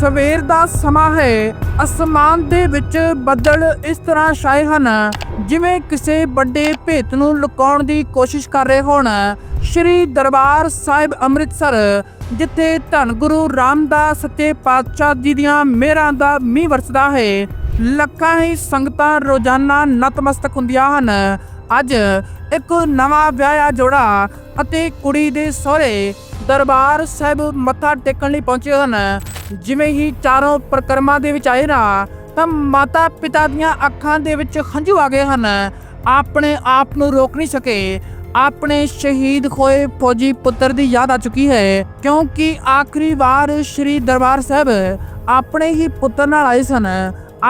ਸਵੇਰ ਦਾ ਸਮਾਂ ਹੈ। ਅਸਮਾਨ ਦੇ ਵਿੱਚ ਬੱਦਲ ਇਸ ਤਰ੍ਹਾਂ ਛਾਏ ਹਨ, ਜਿਵੇਂ ਕਿਸੇ ਵੱਡੇ ਭੇਤ ਨੂੰ ਲੁਕਾਉਣ ਦੀ ਕੋਸ਼ਿਸ਼ ਕਰ ਰਹੇ ਹੋਣ। ਸ਼੍ਰੀ ਦਰਬਾਰ ਸਾਹਿਬ ਅੰਮ੍ਰਿਤਸਰ, ਜਿੱਥੇ ਧੰਨ ਗੁਰੂ ਰਾਮਦਾਸ ਸੱਚੇ ਪਾਤਸ਼ਾਹ ਜੀ ਦੀਆਂ ਮਿਹਰਾਂ ਦਾ ਮੀਂਹ ਵਰਸਦਾ ਹੈ। ਲੱਖਾਂ ਹੀ ਸੰਗਤਾਂ ਰੋਜ਼ਾਨਾ ਨਤਮਸਤਕ ਹੁੰਦੀਆਂ ਹਨ। ਅੱਜ ਇੱਕ ਨਵਾਂ ਵਿਆਹਿਆ ਜੋੜਾ ਅਤੇ ਕੁੜੀ ਦੇ ਸਹੁਰੇ ਦਰਬਾਰ ਸਾਹਿਬ ਮੱਥਾ ਟੇਕਣ ਲਈ ਪਹੁੰਚੇ ਹਨ। ਜਿਵੇਂ ਹੀ ਚਾਰੋਂ ਪ੍ਰਕਰਮਾਂ ਦੇ ਵਿੱਚ ਆਏ ਨਾ, ਤਾਂ ਮਾਤਾ ਪਿਤਾ ਦੀਆਂ ਅੱਖਾਂ ਦੇ ਵਿੱਚ ਹੰਝੂ ਆ ਗਏ ਹਨ। ਆਪਣੇ ਆਪ ਨੂੰ ਰੋਕ ਨਹੀਂ ਸਕੇ। ਆਪਣੇ ਸ਼ਹੀਦ ਹੋਏ ਫੌਜੀ ਪੁੱਤਰ ਦੀ ਯਾਦ ਆ ਚੁੱਕੀ ਹੈ, ਕਿਉਂਕਿ ਆਖਰੀ ਵਾਰ ਸ੍ਰੀ ਦਰਬਾਰ ਸਾਹਿਬ ਆਪਣੇ ਹੀ ਪੁੱਤਰ ਨਾਲ ਆਏ ਸਨ।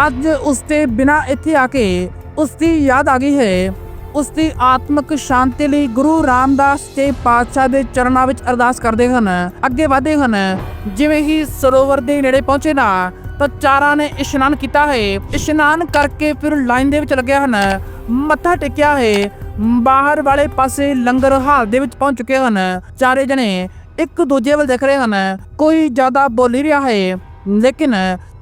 ਅੱਜ ਉਸ ਦੇ ਬਿਨਾ ਇੱਥੇ ਆ ਕੇ ਉਸ ਦੀ ਯਾਦ ਆ ਗਈ ਹੈ। ਉਸ ਦੀ ਆਤਮਿਕ ਸ਼ਾਂਤੀ ਲਈ ਗੁਰੂ ਰਾਮਦਾਸ ਤੇ ਪਾਤਸ਼ਾਹ ਦੇ ਚਰਨਾਂ ਵਿੱਚ ਅਰਦਾਸ ਕਰਦੇ ਹਨ, ਅੱਗੇ ਵਧਦੇ ਹਨ। ਜਿਵੇਂ ਹੀ ਸਰੋਵਰ ਦੇ ਨੇੜੇ ਪਹੁੰਚੇ ਨਾ, ਤਾਂ ਚਾਰਾਂ ਨੇ ਇਸ਼ਨਾਨ ਕੀਤਾ ਹੈ। ਇਸ਼ਨਾਨ ਕਰਕੇ ਫਿਰ ਲਾਈਨ ਦੇ ਵਿੱਚ ਲੱਗੇ ਹਨ। ਮੱਥਾ ਟੇਕਿਆ ਹੈ। ਬਾਹਰ ਵਾਲੇ ਪਾਸੇ ਲੰਗਰ ਹਾਲ ਦੇ ਵਿੱਚ ਪਹੁੰਚ ਚੁੱਕੇ ਹਨ। ਚਾਰੇ ਜਣੇ ਇੱਕ ਦੂਜੇ ਵੱਲ ਦੇਖ ਰਹੇ ਹਨ। ਕੋਈ ਜ਼ਿਆਦਾ ਬੋਲ ਰਿਹਾ ਹੈ। ਲੇਕਿਨ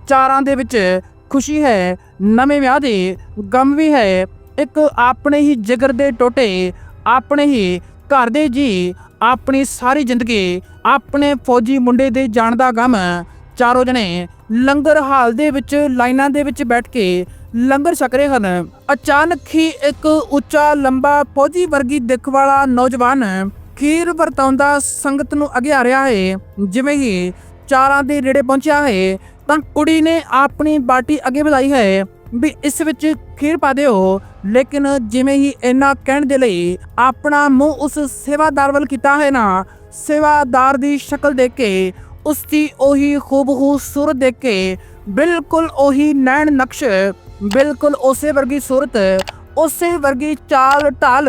ਚਾਰਾਂ ਦੇ ਵਿੱਚ ਖੁਸ਼ੀ ਹੈ। ਨਵੇਂ ਵਿਆਹ ਦੀ ਗਮ ਵੀ ਹੈ। ਇੱਕ ਆਪਣੇ ਹੀ ਜਿਗਰ ਦੇ ਟੋਟੇ, ਆਪਣੇ ਹੀ ਘਰ ਦੇ ਜੀ, ਆਪਣੀ ਸਾਰੀ ਜ਼ਿੰਦਗੀ, ਆਪਣੇ ਫੌਜੀ ਮੁੰਡੇ ਦੇ ਜਾਣ ਦਾ ਗਮ। ਚਾਰੋਂ ਜਣੇ ਲੰਗਰ ਹਾਲ ਦੇ ਵਿੱਚ, ਲਾਈਨਾਂ ਦੇ ਵਿੱਚ ਬੈਠ ਕੇ ਲੰਗਰ ਛਕ ਰਹੇ ਹਨ। ਅਚਾਨਕ ਹੀ ਇੱਕ ਉੱਚਾ, ਲੰਬਾ, ਫੌਜੀ ਵਰਗੀ ਦਿੱਖ ਵਾਲਾ ਨੌਜਵਾਨ ਖੀਰ ਵਰਤਾਉਂਦਾ ਸੰਗਤ ਨੂੰ ਅੱਗੇ ਆ ਰਿਹਾ ਹੈ। ਜਿਵੇਂ ਹੀ ਚਾਰਾਂ ਦੇ ਨੇੜੇ ਪਹੁੰਚਿਆ ਹੈ, ਤਾਂ ਕੁੜੀ ਨੇ ਆਪਣੀ ਬਾਟੀ ਅੱਗੇ ਵਧਾਈ ਹੈ ਵੀ ਇਸ ਵਿੱਚ ਖੀਰ ਪਾ ਦਿਓ। ਲੇਕਿਨ ਜਿਵੇਂ ਹੀ ਇਹਨਾਂ ਕਹਿਣ ਦੇ ਲਈ ਆਪਣਾ ਮੂੰਹ ਉਸ ਸੇਵਾਦਾਰ ਵੱਲ ਕੀਤਾ ਹੈ ਨਾ, ਸੇਵਾਦਾਰ ਦੀ ਸ਼ਕਲ ਦੇਖ ਕੇ, ਉਸ ਦੀ ਉਹੀ ਖੂਬਹੂ ਸੂਰਤ ਦੇਖ ਕੇ, ਬਿਲਕੁਲ ਉਹੀ ਨੈਣ ਨਕਸ਼, ਬਿਲਕੁਲ ਉਸੇ ਵਰਗੀ ਸੂਰਤ, ਉਸੇ ਵਰਗੀ ਚਾਲ ਢਾਲ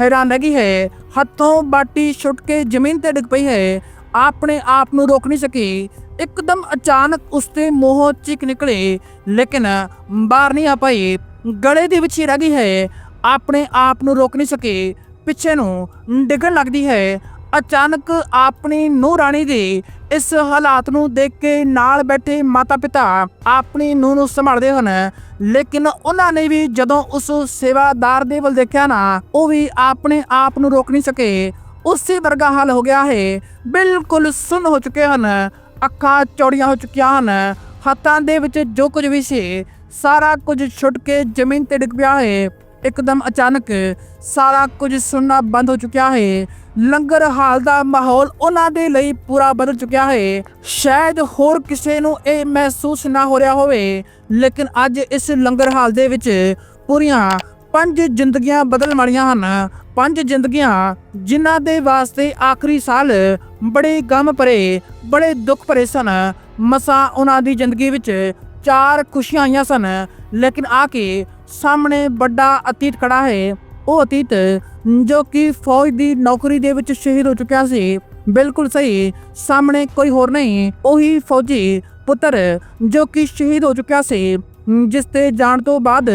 ਹੈਰਾਨਗੀ ਹੈ। ਹੱਥੋਂ ਬਾਟੀ ਛੁੱਟ ਕੇ ਜ਼ਮੀਨ ਤੇ ਡਿੱਗ ਪਈ ਹੈ। ਆਪਣੇ ਆਪ ਨੂੰ ਰੋਕ ਨਹੀਂ ਸਕੀ। ਇੱਕਦਮ ਅਚਾਨਕ ਉਸਦੇ ਮੂੰਹੋਂ ਚੀਕ ਨਿਕਲੇ, ਲੇਕਿਨ ਬਾਹਰ ਨਹੀਂ ਆ ਪਾਈ। ਗਲੇ ਦੇ ਵਿੱਚ ਹੀ ਰਹਿ ਗਈ ਹੈ। ਆਪਣੇ ਆਪ ਨੂੰ ਰੋਕ ਨਹੀਂ ਸਕੇ। ਪਿੱਛੇ ਨੂੰ ਡਿੱਗਣ ਲੱਗਦੀ ਹੈ। ਅਚਾਨਕ ਆਪਣੀ ਨੂੰਹ ਰਾਣੀ ਦੇ ਇਸ ਹਾਲਾਤ ਨੂੰ ਦੇਖ ਕੇ ਨਾਲ ਬੈਠੇ ਮਾਤਾ ਪਿਤਾ ਆਪਣੀ ਨੂੰਹ ਨੂੰ ਸੰਭਾਲਦੇ ਹਨ। ਲੇਕਿਨ ਉਹਨਾਂ ਨੇ ਵੀ ਜਦੋਂ ਉਸ ਸੇਵਾਦਾਰ ਦੇ ਵੱਲ ਦੇਖਿਆ ਨਾ, ਉਹ ਵੀ ਆਪਣੇ ਆਪ ਨੂੰ ਰੋਕ ਨਹੀਂ ਸਕੇ। ਉਸੇ ਵਰਗਾ ਹਾਲ ਹੋ ਗਿਆ ਹੈ। ਬਿਲਕੁਲ ਸੁੰਨ ਹੋ ਚੁੱਕੇ ਹਨ। ਅੱਖਾਂ ਚੌੜੀਆਂ ਹੋ ਚੁੱਕੀਆਂ ਹਨ। ਹੱਥਾਂ ਦੇ ਵਿੱਚ ਜੋ ਕੁਝ ਵੀ ਸੀ ਸਾਰਾ ਕੁਝ ਛੁੱਟ ਕੇ ਜ਼ਮੀਨ ਤੇ ਡਿੱਗ ਪਿਆ ਹੈ। ਇੱਕਦਮ ਅਚਾਨਕ ਸਾਰਾ ਕੁਝ ਸੁਣਨਾ ਬੰਦ ਹੋ ਚੁੱਕਿਆ ਹੈ। ਲੰਗਰ ਹਾਲ ਦਾ ਮਾਹੌਲ ਉਹਨਾਂ ਦੇ ਲਈ ਪੂਰਾ ਬਦਲ ਚੁੱਕਿਆ ਹੈ। ਸ਼ਾਇਦ ਹੋਰ ਕਿਸੇ ਨੂੰ ਇਹ ਮਹਿਸੂਸ ਨਾ ਹੋ ਰਿਹਾ ਹੋਵੇ, ਲੇਕਿਨ ਅੱਜ ਇਸ ਲੰਗਰ ਹਾਲ ਦੇ ਵਿੱਚ ਪੂਰੀਆਂ ਪੰਜ ਜ਼ਿੰਦਗੀਆਂ ਬਦਲ ਮਾਰੀਆਂ ਹਨ। ਪੰਜ ਜ਼ਿੰਦਗੀਆਂ ਜਿਨ੍ਹਾਂ ਦੇ ਵਾਸਤੇ ਆਖਰੀ ਸਾਲ ਬੜੇ ਗਮ ਭਰੇ, ਬੜੇ ਦੁੱਖ ਭਰੇ ਸਨ। ਮਸਾ ਉਹਨਾਂ ਦੀ ਜ਼ਿੰਦਗੀ ਵਿੱਚ ਚਾਰ ਖੁਸ਼ੀਆਂ ਆਈਆਂ ਸਨ, ਲੇਕਿਨ ਆ ਕੇ ਸਾਹਮਣੇ ਵੱਡਾ ਅਤੀਤ ਖੜਾ ਹੈ। ਉਹ ਅਤੀਤ, ਜੋ ਕਿ ਫੌਜ ਦੀ ਨੌਕਰੀ ਦੇ ਵਿੱਚ ਸ਼ਹੀਦ ਹੋ ਚੁੱਕਿਆ ਸੀ, ਬਿਲਕੁਲ ਸਹੀ, ਸਾਹਮਣੇ ਕੋਈ ਹੋਰ ਨਹੀਂ, ਉਹੀ ਫੌਜੀ ਪੁੱਤਰ ਜੋ ਕਿ ਸ਼ਹੀਦ ਹੋ ਚੁੱਕਿਆ ਸੀ, ਜਿਸ ਤੇ ਜਾਣ ਤੋਂ ਬਾਅਦ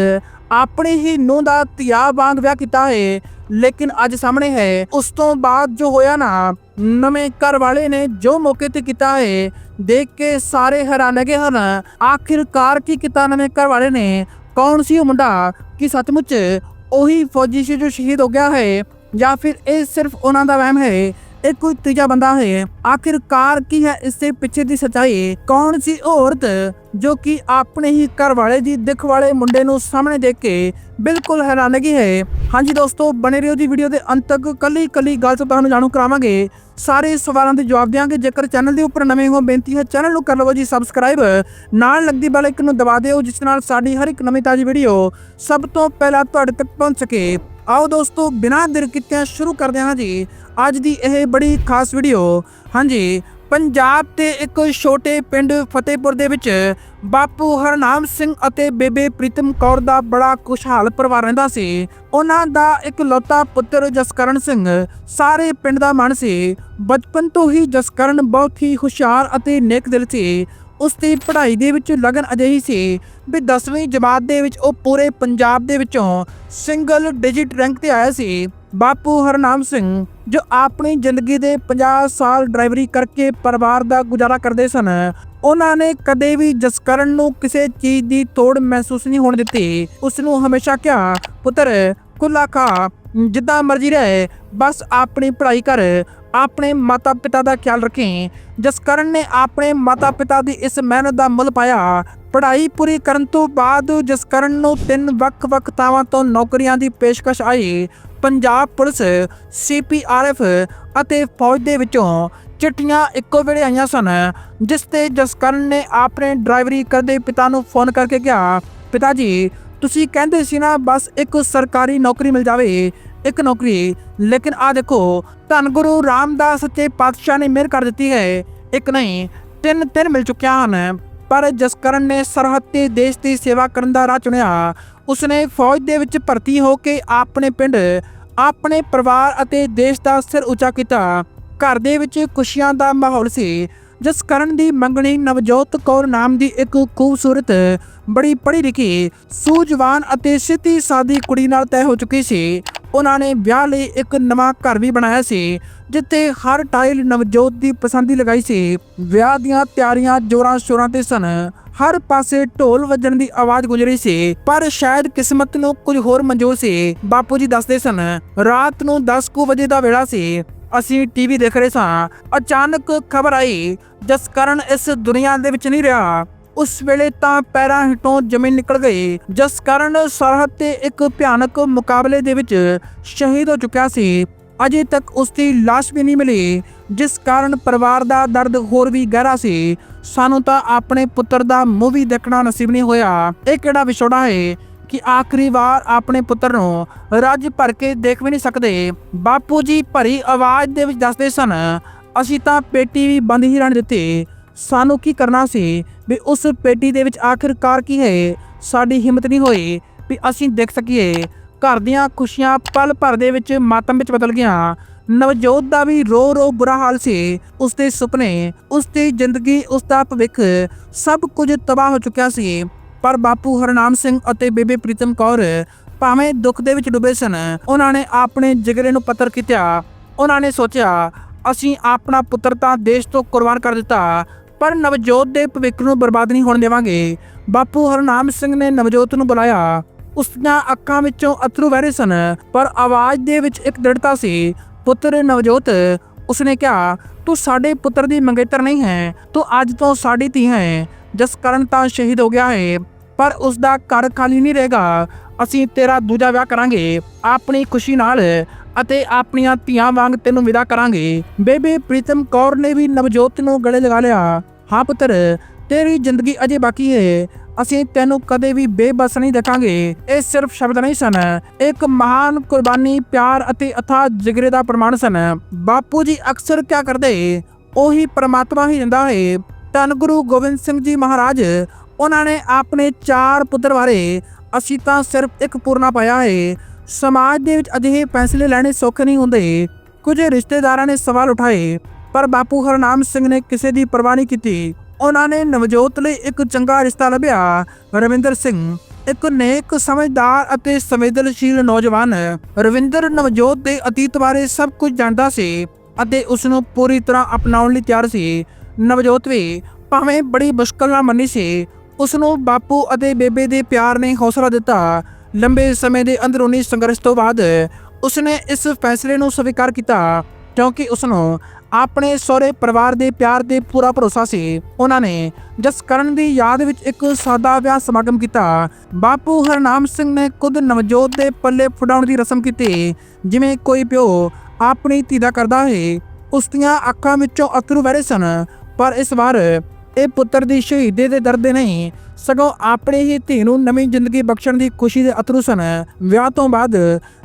ਆਪਣੇ ਹੀ ਨੂੰਹ ਦਾ ਧਿਆ ਵਾਂਗ ਵਿਆਹ ਕੀਤਾ ਹੈ, ਲੇਕਿਨ ਅੱਜ ਸਾਹਮਣੇ ਹੈ, ਉਸ ਤੋਂ ਬਾਅਦ ਜੋ ਹੋਇਆ ਨਾ, ਨਵੇਂ ਘਰ ਵਾਲੇ ਨੇ ਜੋ ਮੌਕੇ ਤੇ ਕੀਤਾ ਹੈ, ਦੇਖ ਕੇ ਸਾਰੇ ਹੈਰਾਨ ਗਏ ਹਨ, ਆਖਿਰਕਾਰ ਕੀ ਕੀਤਾ ਨਵੇਂ ਘਰ ਵਾਲੇ ਨੇ, ਕੌਣ ਸੀ ਉਹ ਮੁੰਡਾ, ਕਿ ਸੱਚਮੁੱਚ ਉਹੀ ਫੌਜੀ ਸੀ ਜੋ ਸ਼ਹੀਦ ਹੋ ਗਿਆ ਹੈ, ਜਾਂ ਫਿਰ ਇਹ ਸਿਰਫ ਉਹਨਾਂ ਦਾ ਵਹਿਮ ਹੈ ਇਹ ਕੋਈ ਤੀਜਾ ਬੰਦਾ ਹੈ। ਆਖਿਰਕਾਰ ਕੀ ਹੈ ਇਸ ਦੇ ਪਿੱਛੇ ਦੀ ਸੱਚਾਈ? ਕੌਣ ਸੀ ਔਰਤ ਜੋ ਕਿ ਆਪਣੇ ਹੀ ਘਰ ਵਾਲੇ ਦੀ ਦਿੱਖ ਵਾਲੇ ਮੁੰਡੇ ਨੂੰ ਸਾਹਮਣੇ ਦੇਖ ਕੇ ਬਿਲਕੁਲ ਹੈਰਾਨਗੀ ਹੈ? ਹਾਂਜੀ ਦੋਸਤੋ, ਬਣੇ ਰਹੋ ਜੀ ਵੀਡੀਓ ਦੇ ਅੰਤ ਤੱਕ। ਕੱਲੀ ਕੱਲੀ ਗੱਲ ਤੋਂ ਤੁਹਾਨੂੰ ਜਾਣੂ ਕਰਾਵਾਂਗੇ। ਸਾਰੇ ਸਵਾਲਾਂ ਦੇ ਜਵਾਬ ਦਿਆਂਗੇ। ਜੇਕਰ ਚੈਨਲ ਦੇ ਉੱਪਰ ਨਵੇਂ ਹੋ, ਬੇਨਤੀ ਹੈ ਚੈਨਲ ਨੂੰ ਕਰ ਲਵੋ ਜੀ ਸਬਸਕ੍ਰਾਈਬ। ਨਾਲ ਲੱਗਦੀ ਬੈਲ ਆਈਕਨ ਨੂੰ ਦਬਾ ਦਿਓ, ਜਿਸ ਨਾਲ ਸਾਡੀ ਹਰ ਇੱਕ ਨਵੀਂ ਤਾਜ਼ੀ ਵੀਡੀਓ ਸਭ ਤੋਂ ਪਹਿਲਾਂ ਤੁਹਾਡੇ ਤੱਕ ਪਹੁੰਚ ਸਕੇ। ਆਓ ਦੋਸਤੋ, ਬਿਨਾਂ ਦੇਰ ਕੀਤੇ ਸ਼ੁਰੂ ਕਰਦੇ ਹਾਂ ਜੀ ਅੱਜ ਦੀ ਇਹ ਬੜੀ ਖਾਸ ਵੀਡੀਓ ਹਾਂਜੀ, ਪੰਜਾਬ ਤੇ ਇੱਕ ਛੋਟੇ ਪਿੰਡ ਫਤਿਹਪੁਰ ਦੇ ਵਿੱਚ ਬਾਪੂ ਹਰਨਾਮ ਸਿੰਘ ਅਤੇ ਬੇਬੇ ਪ੍ਰੀਤਮ ਕੌਰ ਦਾ ਬੜਾ ਖੁਸ਼ਹਾਲ ਪਰਿਵਾਰ ਰਹਿੰਦਾ ਸੀ। ਉਹਨਾਂ ਦਾ ਇੱਕ ਲੌਤਾ ਪੁੱਤਰ ਜਸਕਰਨ ਸਿੰਘ, ਸਾਰੇ ਪਿੰਡ ਦਾ ਮਨ ਸੀ। ਬਚਪਨ ਤੋਂ ਹੀ ਜਸਕਰਨ ਬਹੁਤ ਹੀ ਹੁਸ਼ਿਆਰ ਅਤੇ ਨੇਕ ਦਿਲ ਸੀ। ਉਸ ਦੀ ਪੜ੍ਹਾਈ ਦੇ ਵਿੱਚ ਲਗਨ ਅਜਿਹੀ ਸੀ ਵੀ 10ਵੀਂ ਜਮਾਤ ਦੇ ਵਿੱਚ ਉਹ ਪੂਰੇ ਪੰਜਾਬ ਦੇ ਵਿੱਚੋਂ ਸਿੰਗਲ ਡਿਜਿਟ ਰੈਂਕ ਤੇ ਆਇਆ ਸੀ। ਬਾਪੂ ਹਰਨਾਮ ਸਿੰਘ, ਜੋ ਆਪਣੀ ਜ਼ਿੰਦਗੀ ਦੇ 50 ਸਾਲ ਡਰਾਈਵਰੀ ਕਰਕੇ ਪਰਿਵਾਰ ਦਾ ਗੁਜ਼ਾਰਾ ਕਰਦੇ ਸਨ, ਉਹਨਾਂ ਨੇ ਕਦੇ ਵੀ ਜਸਕਰਨ ਨੂੰ ਕਿਸੇ ਚੀਜ਼ ਦੀ ਤੋੜ ਮਹਿਸੂਸ ਨਹੀਂ ਹੋਣ ਦਿੱਤੀ। ਉਸ ਨੂੰ ਹਮੇਸ਼ਾ ਕਿਹਾ, ਪੁੱਤਰ ਕੁੱਲਾ ਖਾ, ਜਿੱਦਾਂ ਮਰਜ਼ੀ ਰਹੇ, ਬਸ ਆਪਣੀ ਪੜ੍ਹਾਈ ਕਰ ਆਪਣੇ ਮਾਤਾ ਪਿਤਾ ਦਾ ਖਿਆਲ ਰੱਖੇ। ਜਸਕਰਨ ਨੇ ਆਪਣੇ ਮਾਤਾ ਪਿਤਾ ਦੀ ਇਸ ਮਿਹਨਤ ਦਾ ਮੁੱਲ ਪਾਇਆ। ਪੜ੍ਹਾਈ ਪੂਰੀ ਕਰਨ ਤੋਂ ਬਾਅਦ ਜਸਕਰਨ ਨੂੰ ਤਿੰਨ ਵੱਖ-ਵੱਖ ਥਾਵਾਂ ਤੋਂ ਨੌਕਰੀਆਂ ਦੀ ਪੇਸ਼ਕਸ਼ ਆਈ। ਪੰਜਾਬ ਪੁਲਿਸ ਸੀਪੀਆਰਐਫ ਅਤੇ ਫੌਜ ਦੇ ਵਿੱਚੋਂ ਚਿੱਠੀਆਂ ਇੱਕੋ ਵੇਲੇ ਆਈਆਂ ਸਨ, ਜਿਸ ਤੇ ਜਸਕਰਨ ਨੇ ਆਪਣੇ ਡਰਾਈਵਰੀ ਕਰਦੇ ਪਿਤਾ ਨੂੰ ਫੋਨ ਕਰਕੇ ਕਿਹਾ, ਪਿਤਾ ਜੀ, ਤੁਸੀਂ ਕਹਿੰਦੇ ਸੀ ਨਾ, ਬਸ ਇੱਕ ਸਰਕਾਰੀ ਨੌਕਰੀ ਮਿਲ ਜਾਵੇ। ਇੱਕ ਨੌਕਰੀ, ਲੇਕਿਨ ਆ ਦੇਖੋ, ਧੰਨ ਗੁਰੂ ਰਾਮਦਾਸ ਸੱਚੇ ਪਾਤਸ਼ਾਹ ਨੇ ਮਿਹਰ ਕਰ ਦਿੱਤੀ ਹੈ। ਇੱਕ ਨਹੀਂ, ਤਿੰਨ ਤਿੰਨ ਮਿਲ ਚੁੱਕਿਆ ਹਨ, ਪਰ ਜਸਕਰਨ ਨੇ ਸਰਹੱਦ ਤੇ ਦੇਸ਼ ਦੀ ਸੇਵਾ ਕਰਨ ਦਾ ਰਾਹ ਚੁਣਿਆ। ਉਸਨੇ ਫੌਜ ਦੇ ਵਿੱਚ ਭਰਤੀ ਹੋ ਕੇ ਆਪਣੇ ਪਿੰਡ, ਆਪਣੇ ਪਰਿਵਾਰ ਅਤੇ ਦੇਸ਼ ਦਾ ਸਿਰ ਉੱਚਾ ਕੀਤਾ। ਘਰ ਦੇ ਵਿੱਚ ਖੁਸ਼ੀਆਂ ਦਾ ਮਾਹੌਲ ਸੀ। ਜਿਸ ਕਰਨ ਦੀ ਮੰਗਣੀ ਨਵਜੋਤ ਕੌਰ ਨਾਮ ਦੀ ਇੱਕ ਖੂਬਸੂਰਤ, ਬੜੀ ਪੜ੍ਹੀ ਲਿਖੀ, ਸੂਝਵਾਨ ਅਤੇ ਸਿੱਧੀ ਸਾਦੀ ਕੁੜੀ ਨਾਲ ਤੈਅ ਹੋ ਚੁੱਕੀ ਸੀ। ਉਹਨਾਂ ਨੇ ਵਿਆਹ ਲਈ ਇੱਕ ਨਵਾਂ ਘਰ ਵੀ ਬਣਾਇਆ ਸੀ, ਜਿੱਥੇ ਹਰ ਟਾਈਲ ਨਵਜੋਤ ਦੀ ਪਸੰਦੀ ਲਗਾਈ ਸੀ। ਵਿਆਹ ਦੀਆਂ ਤਿਆਰੀਆਂ ਜੋਰਾਂ ਸ਼ੋਰਾਂ ਤੇ ਸਨ। ਹਰ ਪਾਸੇ ਢੋਲ ਵੱਜਣ ਦੀ ਆਵਾਜ਼ ਗੂੰਜ ਰਹੀ ਸੀ, ਪਰ ਸ਼ਾਇਦ ਕਿਸਮਤ ਨੂੰ ਕੁਝ ਹੋਰ ਮਨਜ਼ੂਰ ਸੀ। ਬਾਪੂ ਜੀ ਦੱਸਦੇ ਸਨ, ਰਾਤ ਨੂੰ 10 ਕੁ ਵਜੇ ਦਾ ਵੇਲਾ ਸੀ। ਅਸੀਂ ਟੀਵੀ ਦੇਖ ਰਹੇ ਸਾਂ। ਅਚਾਨਕ ਖਬਰ ਆਈ, ਜਿਸ ਕਾਰਨ ਇਸ ਦੁਨੀਆ ਦੇ ਵਿੱਚ ਨਹੀਂ ਰਿਹਾ। ਉਸ ਵੇਲੇ ਤਾਂ ਪੈਰਾਂ ਹੇਠੋਂ ਜ਼ਮੀਨ ਨਿਕਲ ਗਈ, ਜਿਸ ਕਾਰਨ ਸਰਹੱਦ ਤੇ ਇੱਕ ਭਿਆਨਕ ਮੁਕਾਬਲੇ ਦੇ ਵਿੱਚ ਸ਼ਹੀਦ ਹੋ ਚੁੱਕਿਆ ਸੀ। ਅਜੇ ਤੱਕ ਉਸ ਦੀ ਲਾਸ਼ ਵੀ ਨਹੀਂ ਮਿਲੀ, ਜਿਸ ਕਾਰਨ ਪਰਿਵਾਰ ਦਾ ਦਰਦ ਹੋਰ ਵੀ ਗਹਿਰਾ ਸੀ। ਸਾਨੂੰ ਤਾਂ ਆਪਣੇ ਪੁੱਤਰ ਦਾ ਮੂੰਹ ਵੀ ਦੇਖਣਾ ਨਸੀਬ ਨਹੀਂ ਹੋਇਆ। ਇਹ ਕਿਹੜਾ ਵਿਛੋੜਾ ਹੈ ਕਿ ਆਖਰੀ ਵਾਰ ਆਪਣੇ ਪੁੱਤਰ ਨੂੰ ਰੱਜ ਭਰ ਕੇ ਦੇਖ ਵੀ ਨਹੀਂ ਸਕਦੇ? ਬਾਪੂ ਜੀ ਭਰੀ ਆਵਾਜ਼ ਦੇ ਵਿੱਚ ਦੱਸਦੇ ਸਨ, ਅਸੀਂ ਤਾਂ ਪੇਟੀ ਵੀ ਬੰਦ ਹੀ ਰਹਿਣ ਦਿੱਤੀ। ਸਾਨੂੰ ਕੀ ਕਰਨਾ ਸੀ? ਵੀ ਉਸ ਪੇਟੀ ਦੇ ਵਿੱਚ ਆਖਿਰਕਾਰ ਕੀ ਹੈ? ਸਾਡੀ ਹਿੰਮਤ ਨਹੀਂ ਹੋਈ ਵੀ ਅਸੀਂ ਦੇਖ ਸਕੀਏ। ਘਰ ਦੀਆਂ ਖੁਸ਼ੀਆਂ ਪਲ ਭਰ ਦੇ ਵਿੱਚ ਮਾਤਮ ਵਿੱਚ ਬਦਲ ਗਈਆਂ। ਨਵਜੋਤ ਦਾ ਵੀ ਰੋ ਰੋ ਬੁਰਾ ਹਾਲ ਸੀ। ਉਸ ਦੇ ਸੁਪਨੇ, ਉਸ ਦੀ ਜ਼ਿੰਦਗੀ, ਉਸ ਦਾ ਭਵਿੱਖ ਸਭ ਕੁਝ ਤਬਾਹ ਹੋ ਚੁੱਕਿਆ ਸੀ। ਪਰ ਬਾਪੂ ਹਰਨਾਮ ਸਿੰਘ ਅਤੇ ਬੇਬੇ ਪ੍ਰੀਤਮ ਕੌਰ ਭਾਵੇਂ ਦੁੱਖ ਦੇ ਵਿੱਚ ਡੁੱਬੇ ਸਨ, ਉਹਨਾਂ ਨੇ ਆਪਣੇ ਜਿਗਰੇ ਨੂੰ ਪੱਤਰ ਕੀਤਾ ਉਹਨਾਂ ਨੇ ਸੋਚਿਆ, ਅਸੀਂ ਆਪਣਾ ਪੁੱਤਰ ਤਾਂ ਦੇਸ਼ ਤੋਂ ਕੁਰਬਾਨ ਕਰ ਦਿੱਤਾ। ਪਰ ਨਵਜੋਤ ਦੇ ਭਵਿੱਖ ਨੂੰ ਬਰਬਾਦ ਨਹੀਂ ਹੋਣ ਦੇਵਾਂਗੇ। ਬਾਪੂ ਹਰਨਾਮ ਸਿੰਘ ਨੇ ਨਵਜੋਤ ਨੂੰ ਬੁਲਾਇਆ। ਉਸ ਦੀਆਂ ਅੱਖਾਂ ਵਿੱਚੋਂ ਅਥਰੂ ਵਹਿ ਰਹੇ ਸਨ, ਪਰ ਆਵਾਜ਼ ਦੇ ਵਿੱਚ ਇੱਕ ਦ੍ਰਿੜਤਾ ਸੀ। ਪੁੱਤਰ ਨਵਜੋਤ, ਉਸਨੇ ਕਿਹਾ, ਤੂੰ ਸਾਡੇ ਪੁੱਤਰ ਦੀ ਮੰਗੇਤਰ ਨਹੀਂ ਹੈ। ਤੂੰ ਅੱਜ ਤੋਂ ਸਾਡੀ ਧੀ ਹੈ। ਜਿਸ ਕਾਰਨ ਤਾਂ ਸ਼ਹੀਦ ਹੋ ਗਿਆ ਹੈ। ਪਰ ਉਸ ਦਾ ਘਰ ਖਾਲੀ ਨਹੀਂ ਰਹੇਗਾ। ਅਸੀਂ ਤੇਰਾ ਦੂਜਾ ਵਿਆਹ ਕਰਾਂਗੇ। ਆਪਣੀ ਖੁਸ਼ੀ ਨਾਲ ਅਤੇ ਆਪਣੀਆਂ ਧੀਆਂ ਵਾਂਗ ਤੈਨੂੰ ਵਿਦਾ ਕਰਾਂਗੇ। ਬੇਬੇ ਪ੍ਰੀਤਮ ਕੌਰ ਨੇ ਵੀ ਨਵਜੋਤ ਨੂੰ ਗਲੇ ਲਗਾ ਲਿਆ। ਹਾਂ ਪੁੱਤਰ, ਤੇਰੀ ਜ਼ਿੰਦਗੀ ਅਜੇ ਬਾਕੀ ਹੈ ਅਸੀਂ ਤੈਨੂੰ ਕਦੇ ਵੀ ਬੇਬਸ ਨਹੀਂ ਦੇਖਾਂਗੇ। ਇਹ ਸਿਰਫ ਸ਼ਬਦ ਨਹੀਂ ਸਨ। ਇੱਕ ਮਹਾਨ ਕੁਰਬਾਨੀ, ਪਿਆਰ ਅਤੇ ਅਥਾਹ ਜਿਗਰੇ ਦਾ ਪ੍ਰਮਾਣ ਸਨ। ਬਾਪੂ ਜੀ ਅਕਸਰ ਕਿਆ ਕਰਦੇ? ਉਹੀ ਪ੍ਰਮਾਤਮਾ ਹੀ ਦਿੰਦਾ ਹੈ ਧੰਨ ਗੁਰੂ ਗੋਬਿੰਦ ਸਿੰਘ ਜੀ ਮਹਾਰਾਜ, ਉਹਨਾਂ ਨੇ ਆਪਣੇ ਚਾਰ ਪੁੱਤਰ ਬਾਰੇ ਅਸੀਂ ਤਾਂ ਸਿਰਫ ਇੱਕ ਪੂਰਨਾ ਪਾਇਆ ਹੈ ਸਮਾਜ ਦੇ ਵਿੱਚ ਅਜਿਹੇ ਫੈਸਲੇ ਲੈਣੇ ਸੌਖੇ ਨਹੀਂ ਹੁੰਦੇ। ਕੁਝ ਰਿਸ਼ਤੇਦਾਰਾਂ ਨੇ ਸਵਾਲ ਉਠਾਏ। ਪਰ ਬਾਪੂ ਹਰਨਾਮ ਸਿੰਘ ਨੇ ਕਿਸੇ ਦੀ ਪਰਵਾਹ ਨਹੀਂ ਕੀਤੀ। ਉਹਨਾਂ ਨੇ ਨਵਜੋਤ ਲਈ ਇੱਕ ਚੰਗਾ ਰਿਸ਼ਤਾ ਲੱਭਿਆ। ਰਵਿੰਦਰ ਸਿੰਘ, ਇੱਕ ਨੇਕ, ਸਮਝਦਾਰ ਅਤੇ ਸੰਵੇਦਨਸ਼ੀਲ ਨੌਜਵਾਨ। ਰਵਿੰਦਰ ਨਵਜੋਤ ਦੇ ਅਤੀਤ ਬਾਰੇ ਸਭ ਕੁਝ ਜਾਣਦਾ ਸੀ ਅਤੇ ਉਸ ਨੂੰ ਪੂਰੀ ਤਰ੍ਹਾਂ ਅਪਣਾਉਣ ਲਈ ਤਿਆਰ ਸੀ। ਨਵਜੋਤ ਵੀ ਭਾਵੇਂ ਬੜੀ ਮੁਸ਼ਕਲ ਨਾਲ ਮੰਨੀ ਸੀ ਉਸ ਨੂੰ ਬਾਪੂ ਅਤੇ ਬੇਬੇ ਦੇ ਪਿਆਰ ਨੇ ਹੌਸਲਾ ਦਿੱਤਾ। ਲੰਬੇ ਸਮੇਂ ਦੇ ਅੰਦਰੂਨੀ ਸੰਘਰਸ਼ ਤੋਂ ਬਾਅਦ ਉਸਨੇ ਇਸ ਫੈਸਲੇ ਨੂੰ ਸਵੀਕਾਰ ਕੀਤਾ, ਕਿਉਂਕਿ ਉਸ ਨੂੰ ਆਪਣੇ ਸਹੁਰੇ ਪਰਿਵਾਰ ਦੇ ਪਿਆਰ ਤੇ ਪੂਰਾ ਭਰੋਸਾ ਸੀ। ਉਹਨਾਂ ਨੇ ਜਸਕਰਨ ਦੀ ਯਾਦ ਵਿੱਚ ਇੱਕ ਸਾਦਾ ਵਿਆਹ ਸਮਾਗਮ ਕੀਤਾ। ਬਾਪੂ ਹਰਨਾਮ ਸਿੰਘ ਨੇ ਖੁਦ ਨਵਜੋਤ ਦੇ ਪੱਲੇ ਫੁਡਾਉਣ ਦੀ ਰਸਮ ਕੀਤੀ। ਜਿਵੇਂ ਕੋਈ ਪਿਓ ਆਪਣੀ ਧੀ ਦਾ ਕਰਦਾ ਹੈ, ਉਸ ਦੀਆਂ ਅੱਖਾਂ ਵਿੱਚੋਂ ਅਥਰੂ ਵਹਿ ਰਹੇ ਸਨ। ਪਰ ਇਸ ਵਾਰ ਇਹ ਪੁੱਤਰ ਦੀ ਸ਼ਹੀਦੀ ਦੇ ਦਰਦ ਦੇ ਨਹੀਂ ਸਗੋਂ ਆਪਣੇ ਹੀ ਧੀ ਨੂੰ ਨਵੀਂ ਜ਼ਿੰਦਗੀ ਬਖਸ਼ਣ ਦੀ ਖੁਸ਼ੀ ਦੇ ਅਥਰੂ ਸਨ। ਵਿਆਹ ਤੋਂ ਬਾਅਦ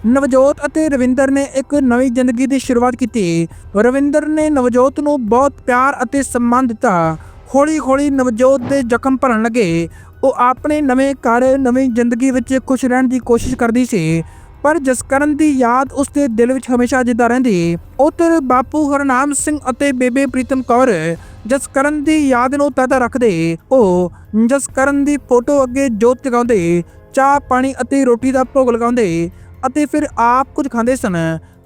ਨਵਜੋਤ ਅਤੇ ਰਵਿੰਦਰ ਨੇ ਇੱਕ ਨਵੀਂ ਜ਼ਿੰਦਗੀ ਦੀ ਸ਼ੁਰੂਆਤ ਕੀਤੀ। ਰਵਿੰਦਰ ਨੇ ਨਵਜੋਤ ਨੂੰ ਬਹੁਤ ਪਿਆਰ ਅਤੇ ਸਨਮਾਨ ਦਿੱਤਾ। ਹੌਲੀ-ਹੌਲੀ ਨਵਜੋਤ ਦੇ ਜ਼ਖਮ ਭਰਨ ਲੱਗੇ। ਉਹ ਆਪਣੇ ਨਵੇਂ ਘਰ, ਨਵੀਂ ਜ਼ਿੰਦਗੀ ਵਿੱਚ ਖੁਸ਼ ਰਹਿਣ ਦੀ ਕੋਸ਼ਿਸ਼ ਕਰਦੀ ਸੀ। ਪਰ ਜਸਕਰਨ ਦੀ ਯਾਦ ਉਸ ਦੇ ਦਿਲ ਵਿੱਚ ਹਮੇਸ਼ਾ ਜਿੰਦਾ ਰਹਿੰਦੀ ਉਧਰ ਬਾਪੂ ਹਰਨਾਮ ਸਿੰਘ ਅਤੇ ਬੇਬੇ ਪ੍ਰੀਤਮ ਕੌਰ ਜਸਕਰਨ ਦੀ ਯਾਦ ਨੂੰ ਤਾਜ਼ਾ ਰੱਖਦੇ ਉਹ ਜਸਕਰਨ ਦੀ ਫੋਟੋ ਅੱਗੇ ਜੋਤ ਜਗਾਉਂਦੇ ਚਾਹ, ਪਾਣੀ ਅਤੇ ਰੋਟੀ ਦਾ ਭੋਗ ਲਗਾਉਂਦੇ ਅਤੇ ਫਿਰ ਆਪ ਕੁਝ ਖਾਂਦੇ ਸਨ।